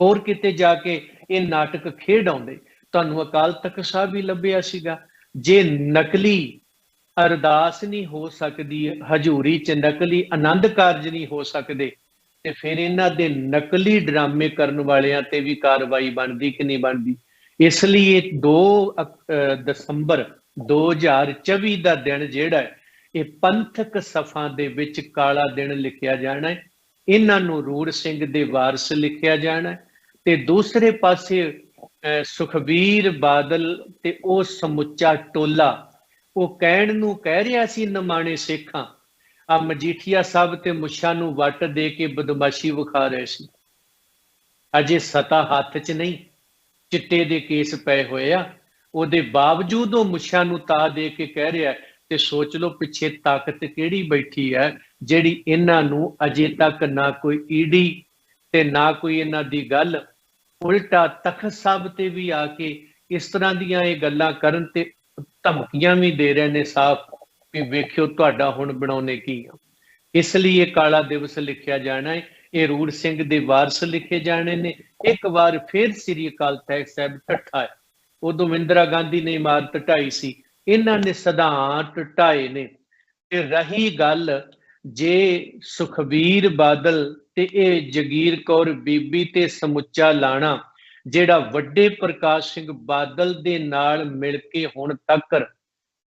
ਹੋਰ ਕਿਤੇ ਜਾ ਕੇ ਇਹ ਨਾਟਕ ਖੇਡ ਆਉਂਦੇ। ਤੁਹਾਨੂੰ ਅਕਾਲ ਤਖਤ ਸਾਹਿਬ ਵੀ ਲੱਭਿਆ ਸੀਗਾ। ਜੇ ਨਕਲੀ ਅਰਦਾਸ ਨਹੀਂ ਹੋ ਸਕਦੀ, ਹਜੂਰੀ ਚ ਨਕਲੀ ਆਨੰਦ ਕਾਰਜ ਨਹੀਂ ਹੋ ਸਕਦੇ, ਤੇ ਫਿਰ ਇਹਨਾਂ ਦੇ ਨਕਲੀ ਡਰਾਮੇ ਕਰਨ ਵਾਲਿਆਂ ਤੇ ਵੀ ਕਾਰਵਾਈ ਬਣਦੀ ਕਿ ਨਹੀਂ ਬਣਦੀ? ਇਸ ਲਈ ਇਹ 2 ਦਸੰਬਰ 2024 ਦਾ ਦਿਨ ਜਿਹੜਾ ਹੈ ਇਹ ਪੰਥਕ ਸਫਾਂ ਦੇ ਵਿੱਚ ਕਾਲਾ ਦਿਨ ਲਿਖਿਆ ਜਾਣਾ ਹੈ। ਇਹਨਾਂ ਨੂੰ ਰੂੜ ਸਿੰਘ ਦੇ ਵਾਰਸ ਲਿਖਿਆ ਜਾਣਾ ਹੈ ਤੇ ਦੂਸਰੇ ਪਾਸੇ ਅਹ, ਸੁਖਬੀਰ ਬਾਦਲ ਤੇ ਉਹ ਸਮੁੱਚਾ ਟੋਲਾ। ਉਹ ਕਹਿਣ ਨੂੰ ਕਹਿ ਰਿਹਾ ਸੀ ਨਮਾਣੇ ਸੇਖਾਂ ਆ ਮਜੀਠੀਆ ਸਾਹਿਬ ਤੇ ਮੁੱਛਾਂ ਨੂੰ ਵੱਟ ਦੇ ਕੇ ਬਦਮਾਸ਼ੀ ਵਿਖਾ ਰਹੇ ਸੀ। ਅਜੇ ਸਤਾ ਹੱਥ 'ਚ ਨਹੀਂ ਚਿੱਟੇ ਦੇ ਕੇਸ ਪਏ ਹੋਏ ਆ। ਉਹਦੇ ਬਾਵਜੂਦ ਉਹ ਮੁੱਛਾਂ ਨੂੰ ਤਾ ਦੇ ਕੇ ਕਹਿ ਰਿਹਾ ਤੇ ਸੋਚ ਲਓ ਪਿੱਛੇ ਤਾਕਤ ਕਿਹੜੀ ਬੈਠੀ ਹੈ, ਜਿਹੜੀ ਇਹਨਾਂ ਨੂੰ ਅਜੇ ਤੱਕ ਨਾ ਕੋਈ ਈਡੀ ਤੇ ਨਾ ਕੋਈ ਇਹਨਾਂ ਦੀ ਗੱਲ, ਉਲਟਾ ਤਖਤ ਸਾਹਿਬ ਤੇ ਵੀ ਆ ਕੇ ਇਸ ਤਰ੍ਹਾਂ ਦੀਆਂ ਇਹ ਗੱਲਾਂ ਕਰਨ ਤੇ ਧਮਕੀਆਂ ਵੀ ਦੇ ਰਹੇ ਨੇ ਸਾਫ਼ ਵੀ ਵੇਖਿਓ ਤੁਹਾਡਾ ਹੁਣ ਬਣਾਉਣੇ ਕੀ ਆ। ਇਸ ਲਈ ਇਹ ਕਾਲਾ ਦਿਵਸ ਲਿਖਿਆ ਜਾਣਾ ਹੈ, ਇਹ ਰੂੜ ਸਿੰਘ ਦੇ ਵਾਰਸ ਲਿਖੇ ਜਾਣੇ ਨੇ, ਇੱਕ ਵਾਰ ਫਿਰ ਸ੍ਰੀ ਅਕਾਲ ਤਖਤ ਸਾਹਿਬ ਠੱਠਾ ਹੈ। ਉਦੋਂ ਇੰਦਰਾ ਗਾਂਧੀ ਨੇ ਇਮਾਰਤ ਢਾਈ ਸੀ ਇਹਨਾਂ ਨੇ ਸਿਧਾਂਤ ਢਾਏ ਨੇ। ਤੇ ਰਹੀ ਗੱਲ, ਜੇ ਸੁਖਬੀਰ ਬਾਦਲ ਤੇ ਇਹ ਜਗੀਰ ਕੌਰ ਬੀਬੀ ਤੇ ਸਮੁੱਚਾ ਲਾਣਾ, ਜਿਹੜਾ ਵੱਡੇ ਪ੍ਰਕਾਸ਼ ਸਿੰਘ ਬਾਦਲ ਦੇ ਨਾਲ ਮਿਲ ਕੇ ਹੁਣ ਤੱਕ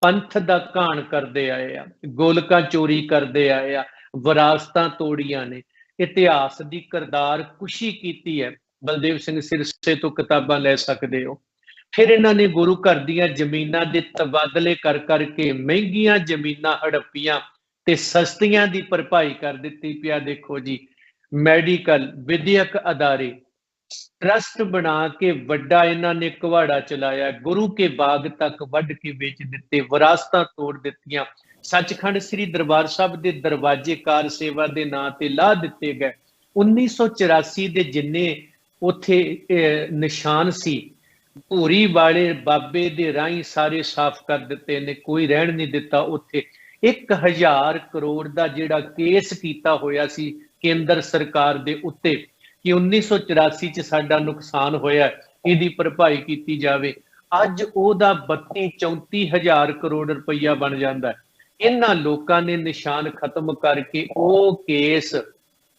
ਪੰਥ ਦਾ ਘਾਣ ਕਰਦੇ ਆਏ ਆ, ਗੋਲਕਾਂ ਚੋਰੀ ਕਰਦੇ ਆਏ ਆ, ਵਿਰਾਸਤਾਂ ਤੋੜੀਆਂ ਨੇ, ਇਤਿਹਾਸ ਦੀ ਕਰਦਾਰ ਕੁਸ਼ੀ ਕੀਤੀ ਹੈ। ਬਲਦੇਵ ਸਿੰਘ ਸਿਰਸੇ ਤੋਂ ਕਿਤਾਬਾਂ ਲੈ ਸਕਦੇ ਹੋ। ਫਿਰ ਇਹਨਾਂ ਨੇ ਗੁਰੂ ਘਰ ਦੀਆਂ ਜ਼ਮੀਨਾਂ ਦੇ ਤਬਾਦਲੇ ਕਰ ਕਰਕੇ ਮਹਿੰਗੀਆਂ ਜ਼ਮੀਨਾਂ ਹੜੱਪੀਆਂ ਤੇ ਸਸਤੀਆਂ ਦੀ ਭਰਪਾਈ ਕਰ ਦਿੱਤੀ। ਪਿਆ ਦੇਖੋ ਜੀ, ਮੈਡੀਕਲ ਵਿਦਿਅਕ ਅਦਾਰੇ, ਟਰਸਟ ਬਣਾ ਕੇ ਵੱਡਾ ਇਹਨਾਂ ਨੇ ਕੁਹਾੜਾ ਚਲਾਇਆ। ਗੁਰੂ ਕੇ ਬਾਗ ਤੱਕ ਵੱਢ ਕੇ ਵੇਚ ਦਿੱਤੇ, ਵਿਰਾਸਤਾਂ ਤੋੜ ਦਿੱਤੀਆਂ। ਸੱਚਖੰਡ ਸ੍ਰੀ ਦਰਬਾਰ ਸਾਹਿਬ ਦੇ ਦਰਵਾਜ਼ੇ ਕਾਰ ਸੇਵਾ ਦੇ ਨਾਂ ਤੇ ਲਾ ਦਿੱਤੇ ਗਏ। 1984 ਦੇ ਜਿੰਨੇ ਉਥੇ ਨਿਸ਼ਾਨ ਸੀ ਭੂਰੀ ਵਾਲੇ ਬਾਬੇ ਦੇ ਰਾਹੀਂ ਸਾਰੇ ਸਾਫ਼ ਕਰ ਦਿੱਤੇ ਨੇ, ਕੋਈ ਰਹਿਣ ਨਹੀਂ ਦਿੱਤਾ ਉੱਥੇ। 1000 ਕਰੋੜ ਦਾ ਜਿਹੜਾ ਕੇਸ ਕੀਤਾ ਹੋਇਆ ਸੀ ਕੇਂਦਰ ਸਰਕਾਰ ਦੇ ਉੱਤੇ ਕਿ 1984 ਚ ਸਾਡਾ ਨੁਕਸਾਨ ਹੋਇਆ, ਇਹਦੀ ਭਰਪਾਈ ਕੀਤੀ ਜਾਵੇ। ਅੱਜ ਉਹਦਾ 32 34 ਹਜ਼ਾਰ ਕਰੋੜ ਰੁਪਈਆ ਬਣ ਜਾਂਦਾ ਇਹਨਾਂ ਲੋਕਾਂ ਨੇ ਨਿਸ਼ਾਨ ਖਤਮ ਕਰਕੇ ਉਹ ਕੇਸ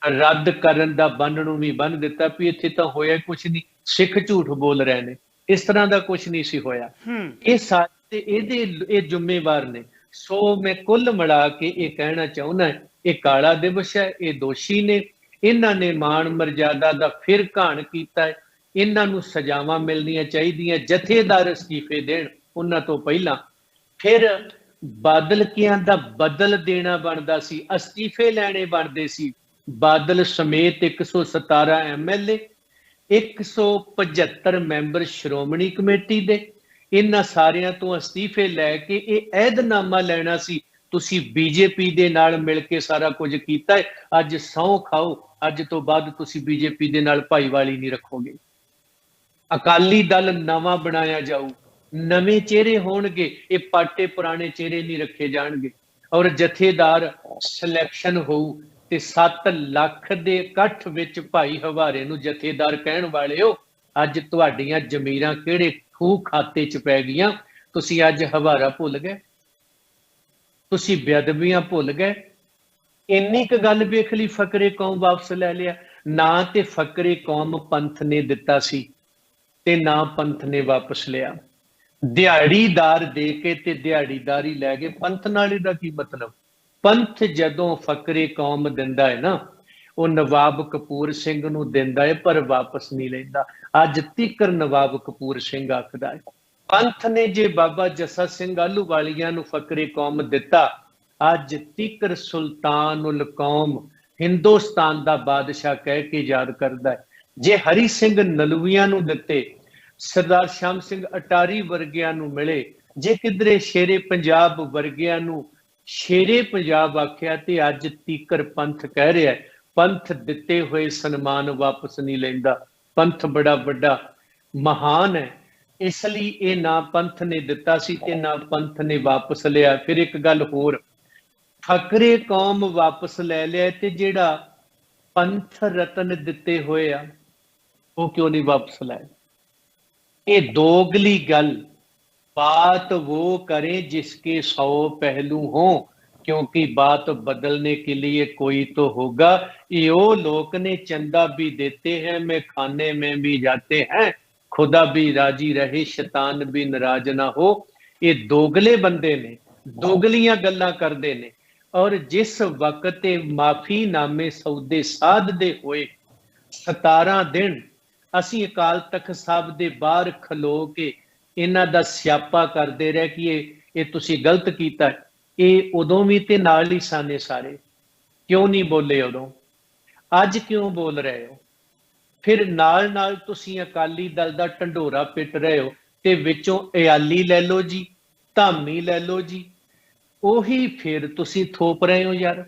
ਰੱਦ ਕਰਨ ਦਾ ਬੰਨ ਨੂੰ ਵੀ ਬੰਨ ਦਿੱਤਾ ਵੀ ਇੱਥੇ ਤਾਂ ਹੋਇਆ ਕੁਝ ਨਹੀਂ, ਸਿੱਖ ਝੂਠ ਬੋਲ ਰਹੇ ਨੇ। ਇਸ ਤਰ੍ਹਾਂ ਦਾ ਕੁਝ ਨਹੀਂ ਸੀ ਹੋਇਆ। ਇਹ ਸਾਰੇ ਇਹਦੇ ਇਹ ਜ਼ਿੰਮੇਵਾਰ ਨੇ। ਸੋ ਮੈਂ ਕੁੱਲ ਮਿਲਾ ਕੇ ਇਹ ਕਹਿਣਾ ਚਾਹੁੰਦਾ ਇਹ ਕਾਲਾ ਦਿਵਸ ਹੈ ਇਹ ਦੋਸ਼ੀ ਨੇ। ਇਹਨਾਂ ਨੇ ਮਾਣ ਮਰਜ਼ਾਦਾ ਦਾ ਫਿਰ ਘਾਣ ਕੀਤਾ ਹੈ। ਇਹਨਾਂ ਨੂੰ ਸਜ਼ਾਵਾਂ ਮਿਲਣੀਆਂ ਚਾਹੀਦੀਆਂ ਜਥੇਦਾਰ ਅਸਤੀਫੇ ਦੇਣ ਉਹਨਾਂ ਤੋਂ ਪਹਿਲਾਂ। ਫਿਰ ਬਾਦਲ ਕਿਆਂ ਦਾ ਬਦਲ ਦੇਣਾ ਬਣਦਾ ਸੀ ਅਸਤੀਫੇ ਲੈਣੇ ਬਣਦੇ ਸੀ। ਬਾਦਲ ਸਮੇਤ 117 ਐਮਐਲਏ 175 ਮੈਂਬਰ ਸ਼੍ਰੋਮਣੀ ਕਮੇਟੀ ਦੇ। ਇਹਨਾਂ ਸਾਰਿਆਂ ਤੋਂ ਅਸਤੀਫੇ ਲੈ ਕੇ ਇਹ ਐਦਨਾਮਾ ਲੈਣਾ ਸੀ। ਤੁਸੀਂ ਬੀਜੇਪੀ ਦੇ ਨਾਲ ਮਿਲ ਕੇ ਸਾਰਾ ਕੁਝ ਕੀਤਾ ਹੈ। ਅੱਜ ਸੌ ਖਾਓ। ਅੱਜ ਤੋਂ ਬਾਅਦ ਤੁਸੀਂ ਬੀਜੇਪੀ ਦੇ ਨਾਲ ਭਾਈਵਾਲੀ ਨਹੀਂ ਰੱਖੋਗੇ। ਅਕਾਲੀ ਦਲ ਨਵਾਂ ਬਣਾਇਆ ਜਾਊ। ਨਵੇਂ ਚਿਹਰੇ ਹੋਣਗੇ। ਇਹ ਪਾਟੇ ਪੁਰਾਣੇ ਚਿਹਰੇ ਨਹੀਂ ਰੱਖੇ ਜਾਣਗੇ। ਔਰ ਜਥੇਦਾਰ ਸਿਲੈਕਸ਼ਨ ਹੋਊ। ਤੇ 7 ਲੱਖ ਦੇ ਇਕੱਠ ਵਿੱਚ ਭਾਈ ਹਵਾਰੇ ਨੂੰ ਜਥੇਦਾਰ ਕਹਿਣ ਵਾਲਿਓ, ਅੱਜ ਤੁਹਾਡੀਆਂ ਜ਼ਮੀਰਾਂ ਕਿਹੜੇ ਖੂਹ ਖਾਤੇ 'ਚ ਪੈ ਗਈਆਂ? ਤੁਸੀਂ ਅੱਜ ਹਵਾਰਾ ਭੁੱਲ ਗਏ। ਤੁਸੀਂ ਬੇਅਦਬੀਆਂ ਭੁੱਲ ਗਏ। ਇੰਨੀ ਕੁ ਗੱਲ ਵੇਖ ਲਈ, ਫਕਰੇ ਕੌਮ ਵਾਪਸ ਲੈ ਲਿਆ। ਨਾ ਤੇ ਫਕਰੇ ਕੌਮ ਪੰਥ ਨੇ ਦਿੱਤਾ ਸੀ ਤੇ ਨਾ ਪੰਥ ਨੇ ਵਾਪਸ ਲਿਆ। ਦਿਹਾੜੀਦਾਰ ਦੇ ਕੇ ਤੇ ਦਿਹਾੜੀਦਾਰੀ ਲੈ ਕੇ ਪੰਥ ਨਾਲ ਇਹਦਾ ਕੀ ਮਤਲਬ? ਪੰਥ ਜਦੋਂ ਫਕਰੇ ਕੌਮ ਦਿੰਦਾ ਹੈ ਨਾ, ਉਹ ਨਵਾਬ ਕਪੂਰ ਸਿੰਘ ਨੂੰ ਦਿੰਦਾ ਹੈ, ਪਰ ਵਾਪਸ ਨਹੀਂ ਲੈਂਦਾ। ਅੱਜ ਤੀਕਰ ਨਵਾਬ ਕਪੂਰ ਸਿੰਘ ਆਖਦਾ ਹੈ, ਪੰਥ ਨੇ ਜੇ ਬਾਬਾ ਜੱਸਾ ਸਿੰਘ ਆਲੂ ਵਾਲੀਆਂ ਨੂੰ ਫਕਰੇ ਕੌਮ ਦਿੱਤਾ, ਅੱਜ ਤੀਕਰ ਸੁਲਤਾਨੁਲ ਕੌਮ ਹਿੰਦੁਸਤਾਨ ਦਾ ਬਾਦਸ਼ਾਹ ਕਹਿ ਕੇ ਯਾਦ ਕਰਦਾ ਹੈ। ਜੇ ਹਰੀ ਸਿੰਘ ਨਲੂਆਂ ਨੂੰ ਦਿੱਤੇ, ਸਰਦਾਰ ਸ਼ਾਮ ਸਿੰਘ ਅਟਾਰੀ ਵਰਗਿਆਂ ਨੂੰ ਮਿਲੇ, ਜੇ ਕਿਧਰੇ ਸ਼ੇਰੇ ਪੰਜਾਬ ਵਰਗਿਆਂ ਨੂੰ ਸ਼ੇਰੇ ਪੰਜਾਬ ਆਖਿਆ ਤੇ ਅੱਜ ਤੀਕਰ ਪੰਥ ਕਹਿ ਰਿਹਾ ਪੰਥ ਦਿੱਤੇ ਹੋਏ ਸਨਮਾਨ ਵਾਪਸ ਨਹੀਂ ਲੈਂਦਾ, ਪੰਥ ਬੜਾ ਵੱਡਾ ਮਹਾਨ ਹੈ, ਇਸ ਲਈ ਇਹ ਨਾ ਪੰਥ ਨੇ ਦਿੱਤਾ ਸੀ ਤੇ ਨਾ ਪੰਥ ਨੇ ਵਾਪਸ ਲਿਆ। ਫਿਰ ਇੱਕ ਗੱਲ ਹੋਰ ਫਕਰੇ ਕੌਮ ਵਾਪਸ ਲੈ ਲਿਆ ਤੇ ਜਿਹੜਾ ਪੰਥ ਰਤਨ ਦਿੱਤੇ ਹੋਏ ਆ, ਉਹ ਕਿਉਂ ਨਹੀਂ ਵਾਪਸ ਲਾਏ ਇਹ ਦੋਗਲੀ ਗੱਲ बात वो करें जिसके सौ पहलू हो क्योंकि बात बदलने के लिए कोई तो होगा ये वो लोग ने चंदा भी देते हैं मैं खाने में भी जाते हैं खुदा भी राजी रहे शैतान भी नाराज ना हो ये दोगले बंदे ने दोगलियां गल्ला करते ने ਔਰ ਜਿਸ ਵਕਤ ਤੇ ਮਾਫੀਨਾਮੇ ਸੌਦੇ ਸਾਧਦੇ ਹੋਏ 17 ਦਿਨ ਅਸੀਂ ਅਕਾਲ ਤਖਤ ਸਾਹਿਬ ਦੇ ਬਾਹਰ ਖਲੋ ਕੇ ਇਹਨਾਂ ਦਾ ਸਿਆਪਾ ਕਰਦੇ ਰਹਿ ਕਿ ਇਹ ਇਹ ਤੁਸੀਂ ਗਲਤ ਕੀਤਾ ਇਹ ਉਦੋਂ ਵੀ ਤੇ ਨਾਲ ਹੀ ਸਾਨੇ ਸਾਰੇ। ਕਿਉਂ ਨਹੀਂ ਬੋਲੇ ਉਦੋਂ? ਅੱਜ ਕਿਉਂ ਬੋਲ ਰਹੇ ਹੋ? ਫਿਰ ਨਾਲ ਨਾਲ ਤੁਸੀਂ ਅਕਾਲੀ ਦਲ ਦਾ ਢੰਡੋਰਾ ਪਿੱਟ ਰਹੇ ਹੋ ਤੇ ਵਿੱਚੋਂ ਇਆਲੀ ਲੈ ਲਓ ਜੀ, ਧਾਮੀ ਲੈ ਲਓ ਜੀ। ਉਹੀ ਫਿਰ ਤੁਸੀਂ ਥੋਪ ਰਹੇ ਹੋ ਯਾਰ।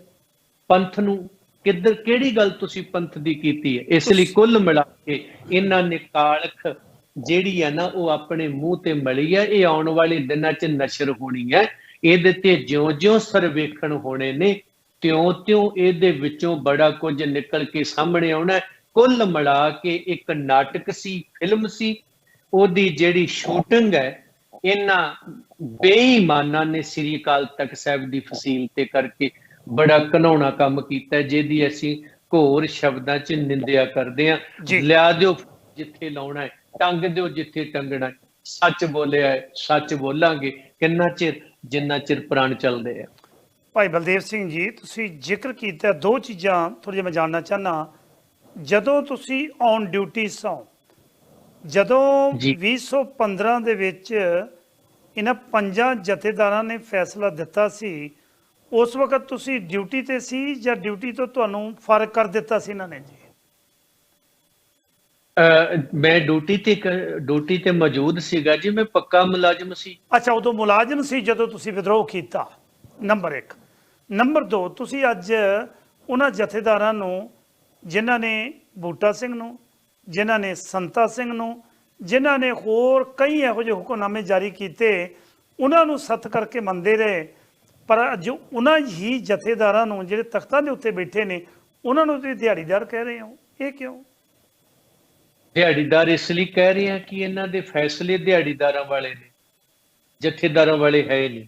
ਪੰਥ ਨੂੰ ਕਿੱਧਰ, ਕਿਹੜੀ ਗੱਲ ਤੁਸੀਂ ਪੰਥ ਦੀ ਕੀਤੀ ਹੈ? ਇਸ ਲਈ ਕੁੱਲ ਮਿਲਾ ਕੇ ਇਹਨਾਂ ਨੇ ਕਾਲਖ ਜਿਹੜੀ ਹੈ ਨਾ ਉਹ ਆਪਣੇ ਮੂੰਹ ਤੇ ਮਲੀ ਹੈ ਇਹ ਆਉਣ ਵਾਲੇ ਦਿਨਾਂ 'ਚ ਨਸ਼ਰ ਹੋਣੀ ਹੈ ਇਹਦੇ ਤੇ ਜਿਉਂ-ਜਿਉਂ ਸਰਵੇਖਣ ਹੋਣੇ ਨੇ ਤਿਉਂ-ਤਿਉਂ ਇਹਦੇ ਵਿੱਚੋਂ ਬੜਾ ਕੁਝ ਨਿਕਲ ਕੇ ਸਾਹਮਣੇ ਆਉਣਾ। ਕੁੱਲ ਮਿਲਾ ਕੇ ਇੱਕ ਨਾਟਕ ਸੀ ਫਿਲਮ ਸੀ ਉਹਦੀ ਜਿਹੜੀ ਸ਼ੂਟਿੰਗ ਹੈ ਇਹਨਾਂ ਬੇਈਮਾਨਾਂ ਨੇ ਸ੍ਰੀ ਅਕਾਲ ਤਖਤ ਸਾਹਿਬ ਦੀ ਫਸੀਲ ਤੇ ਕਰਕੇ ਬੜਾ ਘਨਾਉਣਾ ਕੰਮ ਕੀਤਾ ਜਿਹਦੀ ਅਸੀਂ ਘੋਰ ਸ਼ਬਦਾਂ 'ਚ ਨਿੰਦਿਆ ਕਰਦੇ ਜੀ। ਲਿਆ ਦਿਓ ਜਿੱਥੇ ਲਾਉਣਾ ਹੈ ਟੰਗ ਦਿਓ ਜਿੱਥੇ ਟੰਗਣਾ। ਸੱਚ ਬੋਲਿਆ ਸੱਚ ਬੋਲਾਂਗੇ। ਕਿੰਨਾ ਚਿਰ ਜਿੰਨਾ ਚਿਰ ਪ੍ਰਾਣ ਚੱਲਦੇ ਆ। ਭਾਈ ਬਲਦੇਵ ਸਿੰਘ ਜੀ ਤੁਸੀਂ ਜ਼ਿਕਰ ਕੀਤਾ ਦੋ ਚੀਜ਼ਾਂ ਥੋੜੀ ਜਿਹਾ ਮੈਂ ਜਾਣਨਾ ਚਾਹਨਾ ਜਦੋਂ ਤੁਸੀਂ ਔਨ ਡਿਊਟੀ ਸੌ ਜਦੋਂ ਜੀ। 2015 ਦੇ ਵਿੱਚ ਇਹਨਾਂ ਪੰਜਾਂ ਜਥੇਦਾਰਾਂ ਨੇ ਫੈਸਲਾ ਦਿੱਤਾ ਸੀ ਉਸ ਵਕਤ ਤੁਸੀਂ ਡਿਊਟੀ ਤੇ ਸੀ ਜਾਂ ਡਿਊਟੀ ਤੋਂ ਤੁਹਾਨੂੰ ਫ਼ਰਕ ਕਰ ਦਿੱਤਾ ਸੀ ਇਹਨਾਂ ਨੇ ਜੀ? ਮੈਂ ਡਿਊਟੀ ਤੇ ਡਿਊਟੀ ਤੇ ਮੌਜੂਦ ਸੀਗਾ ਜੀ, ਮੈਂ ਪੱਕਾ ਮੁਲਾਜ਼ਮ ਸੀ। ਅੱਛਾ, ਉਦੋਂ ਮੁਲਾਜ਼ਮ ਸੀ ਜਦੋਂ ਤੁਸੀਂ ਵਿਦਰੋਹ ਕੀਤਾ। ਨੰਬਰ 1 ਨੰਬਰ 2 ਤੁਸੀਂ ਅੱਜ ਉਹਨਾਂ ਜਥੇਦਾਰਾਂ ਨੂੰ, ਜਿਨ੍ਹਾਂ ਨੇ ਬੂਟਾ ਸਿੰਘ ਨੂੰ, ਜਿਨ੍ਹਾਂ ਨੇ ਸੰਤਾ ਸਿੰਘ ਨੂੰ, ਜਿਨ੍ਹਾਂ ਨੇ ਹੋਰ ਕਈ ਇਹੋ ਜਿਹੇ ਹੁਕਮਨਾਮੇ ਜਾਰੀ ਕੀਤੇ, ਉਹਨਾਂ ਨੂੰ ਸੱਤ ਕਰਕੇ ਮੰਨਦੇ ਰਹੇ। ਪਰ ਅੱਜ ਉਹਨਾਂ ਹੀ ਜਥੇਦਾਰਾਂ ਨੂੰ, ਜਿਹੜੇ ਤਖਤਾਂ ਦੇ ਉੱਤੇ ਬੈਠੇ ਨੇ, ਉਹਨਾਂ ਨੂੰ ਤੁਸੀਂ ਦਿਹਾੜੀਦਾਰ ਕਹਿ ਰਹੇ ਹੋ। ਇਹ ਕਿਉਂ? ਦਿਹਾੜੀਦਾਰ ਇਸ ਲਈ ਕਹਿ ਰਹੇ ਆ ਕਿ ਇਹਨਾਂ ਦੇ ਫੈਸਲੇ ਦਿਹਾੜੀਦਾਰਾਂ ਵਾਲੇ ਨੇ ਜਥੇਦਾਰਾਂ ਵਾਲੇ ਹੈ ਨਹੀਂ।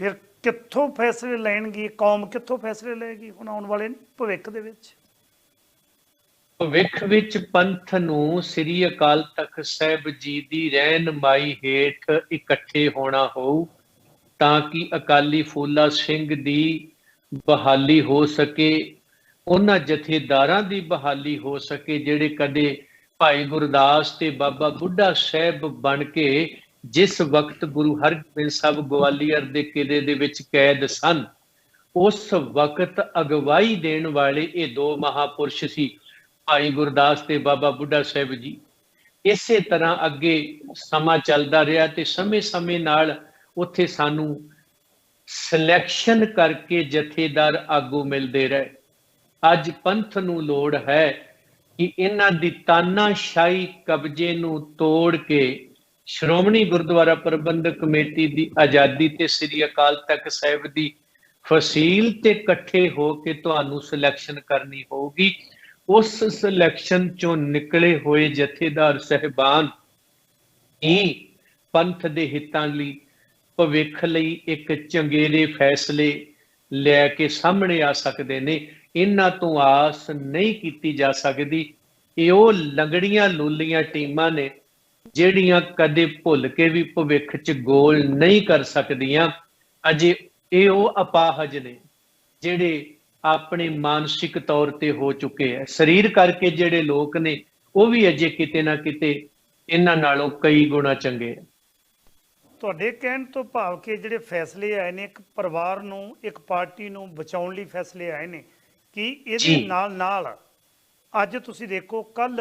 ਫਿਰ ਕਿੱਥੋਂ ਫੈਸਲੇ ਲੈਣਗੀ ਕੌਮ ਕਿੱਥੋਂ ਫੈਸਲੇ ਲਏਗੀ ਹੁਣ ਆਉਣ ਵਾਲੇ ਭਵਿੱਖ ਦੇ ਵਿੱਚ? ਭਵਿੱਖ ਵਿੱਚ ਪੰਥ ਨੂੰ ਸ੍ਰੀ ਅਕਾਲ ਤਖਤ ਸਾਹਿਬ ਜੀ ਦੀ ਰਹਿਨਮਾਈ ਹੇਠ ਇਕੱਠੇ ਹੋਣਾ ਹੋਊ ਤਾਂ ਕਿ ਅਕਾਲੀ ਫੂਲਾ ਸਿੰਘ ਦੀ ਬਹਾਲੀ ਹੋ ਸਕੇ ਉਹਨਾਂ ਜਥੇਦਾਰਾਂ ਦੀ ਬਹਾਲੀ ਹੋ ਸਕੇ ਜਿਹੜੇ ਕਦੇ ਭਾਈ ਗੁਰਦਾਸ ਤੇ ਬਾਬਾ ਬੁੱਢਾ ਸਾਹਿਬ ਬਣ ਕੇ ਜਿਸ ਵਕਤ ਗੁਰੂ ਹਰਗੋਬਿੰਦ ਸਾਹਿਬ ਗਵਾਲੀਅਰ ਦੇ ਕਿਲੇ ਦੇ ਵਿੱਚ ਕੈਦ ਸਨ, ਉਸ ਵਕਤ ਅਗਵਾਈ ਦੇਣ ਵਾਲੇ ਇਹ ਦੋ ਮਹਾਪੁਰਸ਼ ਸੀ, ਭਾਈ ਗੁਰਦਾਸ ਤੇ ਬਾਬਾ ਬੁੱਢਾ ਸਾਹਿਬ ਜੀ। ਇਸੇ ਤਰ੍ਹਾਂ ਅੱਗੇ ਸਮਾਂ ਚੱਲਦਾ ਰਿਹਾ ਤੇ ਸਮੇਂ-ਸਮੇਂ ਨਾਲ ਉੱਥੇ ਸਾਨੂੰ ਸਿਲੈਕਸ਼ਨ ਕਰਕੇ ਜਥੇਦਾਰ ਆਗੂ ਮਿਲਦੇ ਰਹੇ। ਅੱਜ ਪੰਥ ਨੂੰ ਲੋੜ ਹੈ ਕਿ ਇਹਨਾਂ ਦੀ ਤਾਨਾਸ਼ਾਹੀ ਕਬਜ਼ੇ ਨੂੰ ਤੋੜ ਕੇ ਸ਼੍ਰੋਮਣੀ ਗੁਰਦੁਆਰਾ ਪ੍ਰਬੰਧਕ ਕਮੇਟੀ ਦੀ ਆਜ਼ਾਦੀ ਤੇ ਸ੍ਰੀ ਅਕਾਲ ਤਖਤ ਸਾਹਿਬ ਦੀ ਫਸੀਲ ਤੇ ਇਕੱਠੇ ਹੋ ਕੇ ਤੁਹਾਨੂੰ ਸਿਲੈਕਸ਼ਨ ਕਰਨੀ ਹੋਊਗੀ। ਉਸ ਸਿਲੈਕਸ਼ਨ ਚੋਂ ਨਿਕਲੇ ਹੋਏ ਜਥੇਦਾਰ ਸਹਿਬਾਨ ਹੀ ਪੰਥ ਦੇ ਹਿੱਤਾਂ ਲਈ ਭਵਿੱਖ ਲਈ ਇੱਕ ਚੰਗੇਰੇ ਫੈਸਲੇ ਲੈ ਕੇ ਸਾਹਮਣੇ ਆ ਸਕਦੇ ਨੇ। ਇਹਨਾਂ ਤੋਂ ਆਸ ਨਹੀਂ ਕੀਤੀ ਜਾ ਸਕਦੀ। ਇਹ ਉਹ ਲੰਗੜੀਆਂ ਲੂਲੀਆਂ ਟੀਮਾਂ ਨੇ, ਜਿਹੜੀਆਂ ਕਦੇ ਭੁੱਲ ਕੇ ਵੀ ਭਵਿੱਖ 'ਚ ਗੋਲ ਨਹੀਂ ਕਰ ਸਕਦੀਆਂ। ਅਜੇ ਇਹ ਉਹ ਅਪਾਹਜ ਨੇ, ਜਿਹੜੇ ਆਪਣੇ ਮਾਨਸਿਕ ਤੌਰ ਤੇ ਹੋ ਚੁੱਕੇ ਆ ਸਰੀਰ ਕਰਕੇ ਜਿਹੜੇ ਲੋਕ ਨੇ, ਉਹ ਵੀ ਅਜੇ ਕਿਤੇ ਨਾ ਕਿਤੇ ਇਹਨਾਂ ਨਾਲੋਂ ਕਈ ਗੁਣਾ ਚੰਗੇ ਆ ਤੁਹਾਡੇ ਕਹਿਣ ਤੋਂ ਭਾਵ ਕਿ ਜਿਹੜੇ ਫੈਸਲੇ ਆਏ ਨੇ, ਇੱਕ ਪਰਿਵਾਰ ਨੂੰ, ਇੱਕ ਪਾਰਟੀ ਨੂੰ ਬਚਾਉਣ ਲਈ ਫੈਸਲੇ ਆਏ ਨੇ ਕਿ ਇਹਦੇ। ਨਾਲ ਨਾਲ ਅੱਜ ਤੁਸੀਂ ਦੇਖੋ ਕੱਲ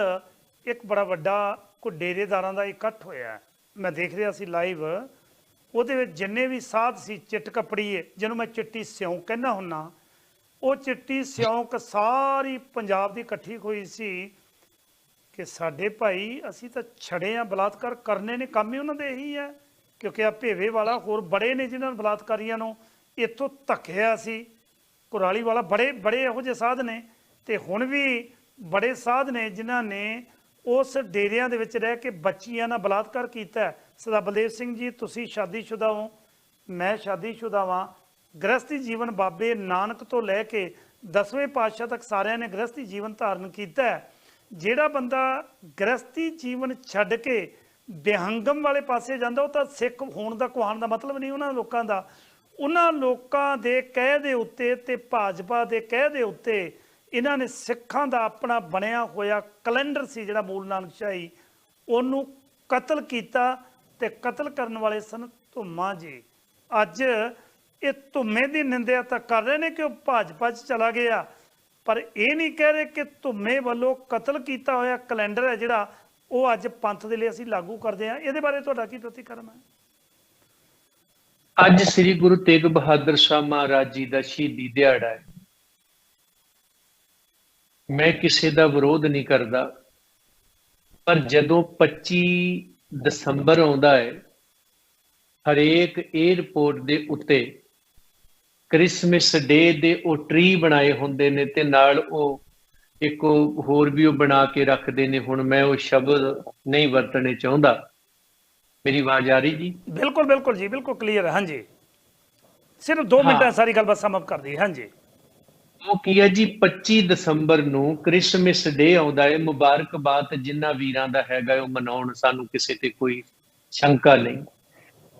ਇੱਕ ਬੜਾ ਵੱਡਾ ਕੋ ਡੇਰੇਦਾਰਾਂ ਦਾ ਇਕੱਠ ਹੋਇਆ। ਮੈਂ ਦੇਖ ਰਿਹਾ ਸੀ ਲਾਈਵ ਉਹਦੇ ਵਿੱਚ ਜਿੰਨੇ ਵੀ ਸਾਧ ਸੀ ਚਿੱਟ ਕਪੜੀਏ ਜਿਹਨੂੰ ਮੈਂ ਚਿੱਟੀ ਸਿਉਂ ਕਹਿੰਦਾ ਹੁੰਨਾ ਉਹ ਚਿੱਟੀ ਸਿਉਂਕ ਸਾਰੀ ਪੰਜਾਬ ਦੀ ਇਕੱਠੀ ਹੋਈ ਸੀ ਕਿ ਸਾਡੇ ਭਾਈ ਅਸੀਂ ਤਾਂ ਛੜੇ ਆ ਬਲਾਤਕਾਰ ਕਰਨੇ ਨੇ ਕੰਮ ਹੀ ਉਹਨਾਂ ਦੇ ਇਹੀ ਹੈ ਕਿਉਂਕਿ ਆ ਭੇਵੇ ਵਾਲਾ ਹੋਰ ਬੜੇ ਨੇ ਜਿਨ੍ਹਾਂ ਨੇ ਬਲਾਤਕਾਰੀਆਂ ਨੂੰ ਇੱਥੋਂ ਧੱਕਿਆ ਸੀ ਕੁਰਾਲੀ ਵਾਲਾ ਬੜੇ ਬੜੇ ਇਹੋ ਜਿਹੇ ਸਾਧ ਨੇ ਤੇ ਹੁਣ ਵੀ ਬੜੇ ਸਾਧ ਨੇ ਜਿਨ੍ਹਾਂ ਨੇ ਉਸ ਡੇਰਿਆਂ ਦੇ ਵਿੱਚ ਰਹਿ ਕੇ ਬੱਚੀਆਂ ਨਾਲ ਬਲਾਤਕਾਰ ਕੀਤਾ। ਸਦਾ ਬਲਦੇਵ ਸਿੰਘ ਜੀ, ਤੁਸੀਂ ਸ਼ਾਦੀशुदा ਹੋ, ਮੈਂ ਸ਼ਾਦੀशुदा ਵਾਂ। ਗ੍ਰਸਤੀ ਜੀਵਨ ਬਾਬੇ ਨਾਨਕ ਤੋਂ ਲੈ ਕੇ ਦਸਵੇਂ ਪਾਤਸ਼ਾਹ ਤੱਕ ਸਾਰਿਆਂ ਨੇ ਗ੍ਰਸਤੀ ਜੀਵਨ ਧਾਰਨ ਕੀਤਾ ਜਿਹੜਾ ਬੰਦਾ ਗ੍ਰਸਤੀ ਜੀਵਨ ਛੱਡ ਕੇ ਵਿਹੰਗਮ ਵਾਲੇ ਪਾਸੇ ਜਾਂਦਾ, ਉਹ ਤਾਂ ਸਿੱਖ ਹੋਣ ਦਾ ਕੁਹਾਨ ਦਾ ਮਤਲਬ ਨਹੀਂ ਉਹਨਾਂ ਲੋਕਾਂ ਦਾ। ਉਹਨਾਂ ਲੋਕਾਂ ਦੇ ਕਹਿ ਦੇ ਉੱਤੇ ਤੇ ਭਾਜਪਾ ਦੇ ਕਹਿ ਦੇ ਉੱਤੇ ਇਹਨਾਂ ਨੇ ਸਿੱਖਾਂ ਦਾ ਆਪਣਾ ਬਣਿਆ ਹੋਇਆ ਕੈਲੰਡਰ ਸੀ ਜਿਹੜਾ ਮੂਲ ਨਾਨਕ ਸ਼ਾਹੀ, ਉਹਨੂੰ ਕਤਲ ਕੀਤਾ ਤੇ ਕਤਲ ਕਰਨ ਵਾਲੇ ਸਨ ਧੁੰਮਾ ਜੀ। ਅੱਜ ਇਹ ਧੁੰਮੇ ਦੀ ਨਿੰਦਿਆ ਤਾਂ ਕਰ ਰਹੇ ਨੇ ਕਿ ਉਹ ਭਾਜਪਾ 'ਚ ਚਲਾ ਗਿਆ, ਪਰ ਇਹ ਨਹੀਂ ਕਹਿ ਰਹੇ ਕਿ ਧੁੰਮੇ ਵੱਲੋਂ ਕਤਲ ਕੀਤਾ ਹੋਇਆ ਕੈਲੰਡਰ ਹੈ ਜਿਹੜਾ ਉਹ ਅੱਜ ਪੰਥ ਦੇ ਲਈ ਅਸੀਂ ਲਾਗੂ ਕਰਦੇ ਹਾਂ। ਇਹਦੇ ਬਾਰੇ ਤੁਹਾਡਾ ਕੀ ਪ੍ਰਤੀਕਰਮ ਹੈ? ਅੱਜ ਸ੍ਰੀ ਗੁਰੂ ਤੇਗ ਬਹਾਦਰ ਸ਼ਾਹ ਮਹਾਰਾਜ ਜੀ ਦਾ ਸ਼ਹੀਦੀ ਦਿਹਾੜਾ ਹੈ। ਮੈਂ ਕਿਸੇ ਦਾ ਵਿਰੋਧ ਨਹੀਂ ਕਰਦਾ, ਪਰ ਜਦੋਂ 25 ਦਸੰਬਰ ਆਉਂਦਾ ਹੈ, ਹਰੇਕ 에ਅਰਪੋਰਟ ਦੇ ਉੱਤੇ ਕ੍ਰਿਸਮਸ ਡੇ ਦੇ ਉਹ ਟ੍ਰੀ ਬਣਾਏ ਹੁੰਦੇ ਨੇ ਤੇ ਨਾਲ ਉਹ ਇੱਕ ਹੋਰ ਵੀ ਉਹ ਬਣਾ ਕੇ ਰੱਖਦੇ ਨੇ, ਹੁਣ ਮੈਂ ਉਹ ਸ਼ਬਦ ਨਹੀਂ ਵਰਤਣੇ ਚਾਹੁੰਦਾ। ਮੇਰੀ ਆਵਾਜ਼ ਆ ਰਹੀ ਜੀ? ਬਿਲਕੁਲ ਬਿਲकुल ਜੀ ਬਿਲਕੁਲ ਕਲੀਅਰ ਹੈ ਹਾਂਜੀ। ਸਿਰਫ 2 ਹਾਂ। ਮਿੰਟਾਂ ਸਾਰੀ ਗੱਲਬਾਤ ਸਮਝ ਕਰ ਦੀ ਹਾਂਜੀ। ਉਹ ਕੀ ਹੈ ਜੀ 25 ਦਸੰਬਰ ਨੂੰ ਕ੍ਰਿਸਮਸ ਡੇ ਆਉਂਦਾ ਹੈ ਮੁਬਾਰਕਬਾਦ ਜਿਨ੍ਹਾਂ ਵੀਰਾਂ ਦਾ ਹੈਗਾ ਉਹ ਮਨਾਉਣ ਸਾਨੂੰ ਕਿਸੇ ਤੇ ਕੋਈ ਸ਼ੰਕਾ ਨਹੀਂ।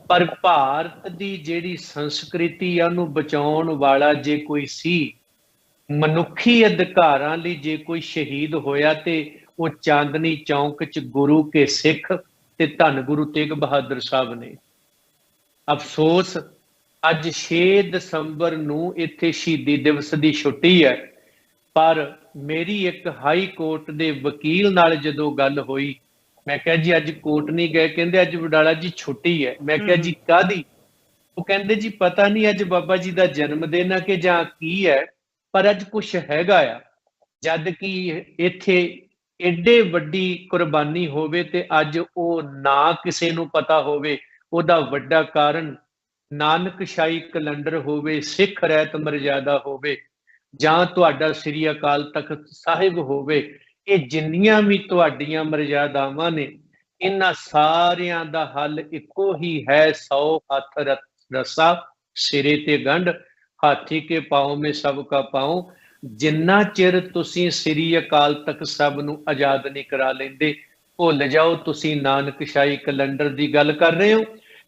ਪਰ ਭਾਰਤ ਦੀ ਜਿਹੜੀ ਸੰਸਕ੍ਰਿਤੀ ਆ ਉਹਨੂੰ ਬਚਾਉਣ ਵਾਲਾ ਜੇ ਕੋਈ ਸੀ ਮਨੁੱਖੀ ਅਧਿਕਾਰਾਂ ਲਈ ਜੇ ਕੋਈ ਸ਼ਹੀਦ ਹੋਇਆ ਤੇ ਉਹ ਚਾਂਦਨੀ ਚੌਂਕ 'ਚ ਗੁਰੂ ਕੇ ਸਿੱਖ ਤੇ ਧੰਨ ਗੁਰੂ ਤੇਗ ਬਹਾਦਰ ਸਾਹਿਬ ਨੇ। ਅਫਸੋਸ ਅੱਜ 6 ਦਸੰਬਰ ਨੂੰ ਇੱਥੇ ਸ਼ਹੀਦੀ ਦਿਵਸ ਦੀ ਛੁੱਟੀ ਹੈ ਪਰ ਮੇਰੀ ਇੱਕ ਹਾਈ ਕੋਰਟ ਦੇ ਵਕੀਲ ਨਾਲ ਜਦੋਂ ਗੱਲ ਹੋਈ ਮੈਂ ਕਿਹਾ ਜੀ ਅੱਜ ਕੋਰਟ ਨਹੀਂ ਗਏ ਕਹਿੰਦੇ ਅੱਜ ਵਡਾਲਾ ਜੀ ਛੁੱਟੀ ਹੈ। ਮੈਂ ਕਿਹਾ ਜੀ ਕਾਦੀ ਉਹ ਕਹਿੰਦੇ ਜੀ ਪਤਾ ਨਹੀਂ ਅੱਜ ਬਾਬਾ ਜੀ ਦਾ ਜਨਮ ਦਿਨ ਹੈ ਕਿ ਜਾਂ ਕੀ ਹੈ ਪਰ ਅੱਜ ਕੁਝ ਹੈਗਾ ਆ। ਜਦ ਕਿ ਇੱਥੇ ਏਡੇ ਵੱਡੀ ਕੁਰਬਾਨੀ ਹੋਵੇ ਤੇ ਅੱਜ ਉਹ ਨਾ ਕਿਸੇ ਨੂੰ ਪਤਾ ਹੋਵੇ, ਉਹਦਾ ਵੱਡਾ ਕਾਰਨ ਨਾਨਕਸ਼ਾਹੀ ਕੈਲੰਡਰ ਹੋਵੇ, ਸਿੱਖ ਰਹਿਤ ਮਰਜ਼ਾਦਾ ਹੋਵੇ, ਜਾਂ ਤੁਹਾਡਾ ਸ੍ਰੀ ਅਕਾਲ ਤਖਤ ਸਾਹਿਬ ਹੋਵੇ, ਇਹ ਜਿੰਨੀਆਂ ਵੀ ਤੁਹਾਡੀਆਂ ਮਰਜ਼ਾਦਾਵਾਂ ਨੇ, ਇਹਨਾਂ ਸਾਰਿਆਂ ਦਾ ਹੱਲ ਇੱਕੋ ਹੀ ਹੈ, ਸੌ ਹੱਥ ਰਸਾ ਸਿਰੇ ਤੇ ਗੰਢ, ਹਾਥੀ ਕੇ ਪਾਉ ਮੇ ਸਭ ਕਾ ਪਾਉ ਜਿੰਨਾ ਚਿਰ ਤੁਸੀਂ ਸ੍ਰੀ ਅਕਾਲ ਤਖਤ ਸਾਹਿਬ ਨੂੰ ਆਜ਼ਾਦ ਨਹੀਂ ਕਰਾ ਲੈਂਦੇ ਭੁੱਲ ਜਾਓ ਤੁਸੀਂ ਨਾਨਕਸ਼ਾਹੀ ਕੈਲੰਡਰ ਦੀ ਗੱਲ ਕਰ ਰਹੇ ਹੋ।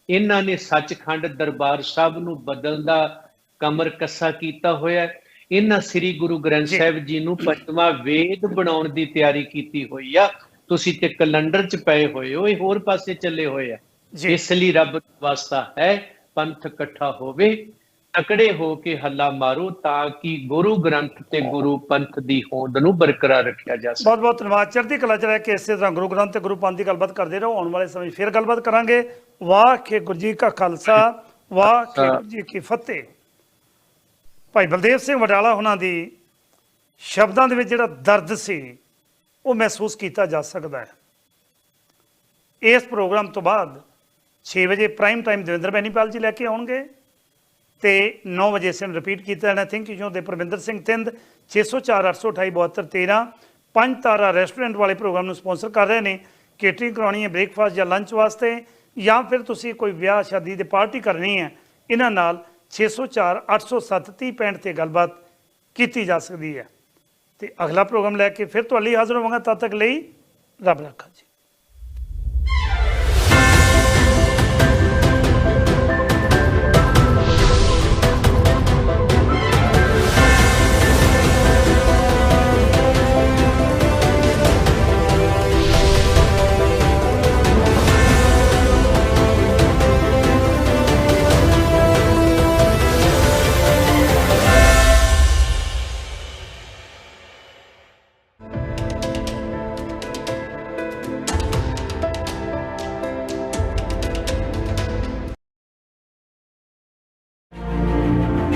ਇਹਨਾਂ ਨੇ ਸੱਚਖੰਡ ਦਰਬਾਰ ਸਾਹਿਬ ਨੂੰ ਬਦਲਣ ਦਾ ਕਮਰ ਕੱਸਾ ਕੀਤਾ ਹੋਇਆ। ਇਹਨਾਂ ਸ੍ਰੀ ਗੁਰੂ ਗ੍ਰੰਥ। ਸਾਹਿਬ ਜੀ ਨੂੰ ਪੰਜਵਾਂ ਵੇਦ ਬਣਾਉਣ ਦੀ ਤਿਆਰੀ ਕੀਤੀ ਹੋਈ ਆ। ਤੁਸੀਂ ਤੇ ਕੈਲੰਡਰ 'ਚ ਪਏ ਹੋਏ ਹੋ ਇਹ ਹੋਰ ਪਾਸੇ ਚੱਲੇ ਹੋਏ ਆ। ਇਸ ਲਈ ਰੱਬ ਵਾਸਤਾ ਹੈ ਪੰਥ ਇਕੱਠਾ ਹੋਵੇ। ਤਕੜੇ ਹੋ ਕੇ ਹੱਲਾ ਮਾਰੋ ਤਾਂ ਕਿ ਗੁਰੂ ਗ੍ਰੰਥ ਤੇ ਗੁਰੂ ਪੰਥ ਦੀ ਹੋਂਦ ਨੂੰ ਬਰਕਰਾਰ ਰੱਖਿਆ ਜਾ ਸਕੇ। ਬਹੁਤ ਬਹੁਤ ਧੰਨਵਾਦ। ਚੜ੍ਹਦੀ ਕਲਾ ਚ ਰਹਿ ਕੇ ਇਸੇ ਤਰ੍ਹਾਂ ਗੁਰੂ ਗ੍ਰੰਥ ਤੇ ਗੁਰੂ ਪੰਥ ਦੀ ਗੱਲਬਾਤ ਕਰਦੇ ਰਹੋ। ਆਉਣ ਵਾਲੇ ਸਮੇਂ ਫਿਰ ਗੱਲਬਾਤ ਕਰਾਂਗੇ। ਵਾਹ ਗੁਰੂ ਜੀ ਕਾ ਖਾਲਸਾ, ਵਾਹ ਗੁਰੂ ਜੀ ਕੀ ਫਤਿਹ। ਭਾਈ ਬਲਦੇਵ ਸਿੰਘ ਵਡਾਲਾ ਉਹਨਾਂ ਦੀ ਸ਼ਬਦਾਂ ਦੇ ਵਿੱਚ ਜਿਹੜਾ ਦਰਦ ਸੀ, ਉਹ ਮਹਿਸੂਸ ਕੀਤਾ ਜਾ ਸਕਦਾ ਹੈ। ਇਸ ਪ੍ਰੋਗਰਾਮ ਤੋਂ ਬਾਅਦ 6 ਵਜੇ ਪ੍ਰਾਈਮ ਟਾਈਮ ਦਵਿੰਦਰ ਬੈਨੀਪਾਲ ਜੀ ਲੈ ਕੇ ਆਉਣਗੇ। ਤੇ 9 ਵਜੇ ਸੇਮ ਰਿਪੀਟ ਕੀਤਾ ਜਾਣਾ। ਥਿੰਕ ਯੂ ਦੇ ਪ੍ਰਵਿੰਦਰ ਸਿੰਘ ਤਿੰਦ 604 828 72 13 ਪੰਜ ਤਾਰਾ ਰੈਸਟੋਰੈਂਟ ਵਾਲੇ ਪ੍ਰੋਗਰਾਮ ਨੂੰ ਸਪਾਂਸਰ ਕਰ ਰਹੇ ਨੇ। ਕੇਟਰਿੰਗ ਕਰਾਉਣੀ ਹੈ ਬ੍ਰੇਕਫਾਸਟ ਜਾਂ ਲੰਚ ਵਾਸਤੇ ਜਾਂ ਫਿਰ ਤੁਸੀਂ ਕੋਈ ਵਿਆਹ, ਸ਼ਾਦੀ ਦੀ ਪਾਰਟੀ ਕਰਨੀ ਹੈ, ਇਹਨਾਂ ਨਾਲ 604 807 3065 ਤੇ ਗੱਲਬਾਤ ਕੀਤੀ ਜਾ ਸਕਦੀ ਹੈ। ਤੇ ਅਗਲਾ ਪ੍ਰੋਗਰਾਮ ਲੈ ਕੇ ਫਿਰ ਤੁਹਾਡੇ ਲਈ ਹਾਜ਼ਰ ਹੋਵਾਂਗਾ। ਤਦ ਤੱਕ ਲਈ ਰੱਬ ਰੱਖਾ ਜੀ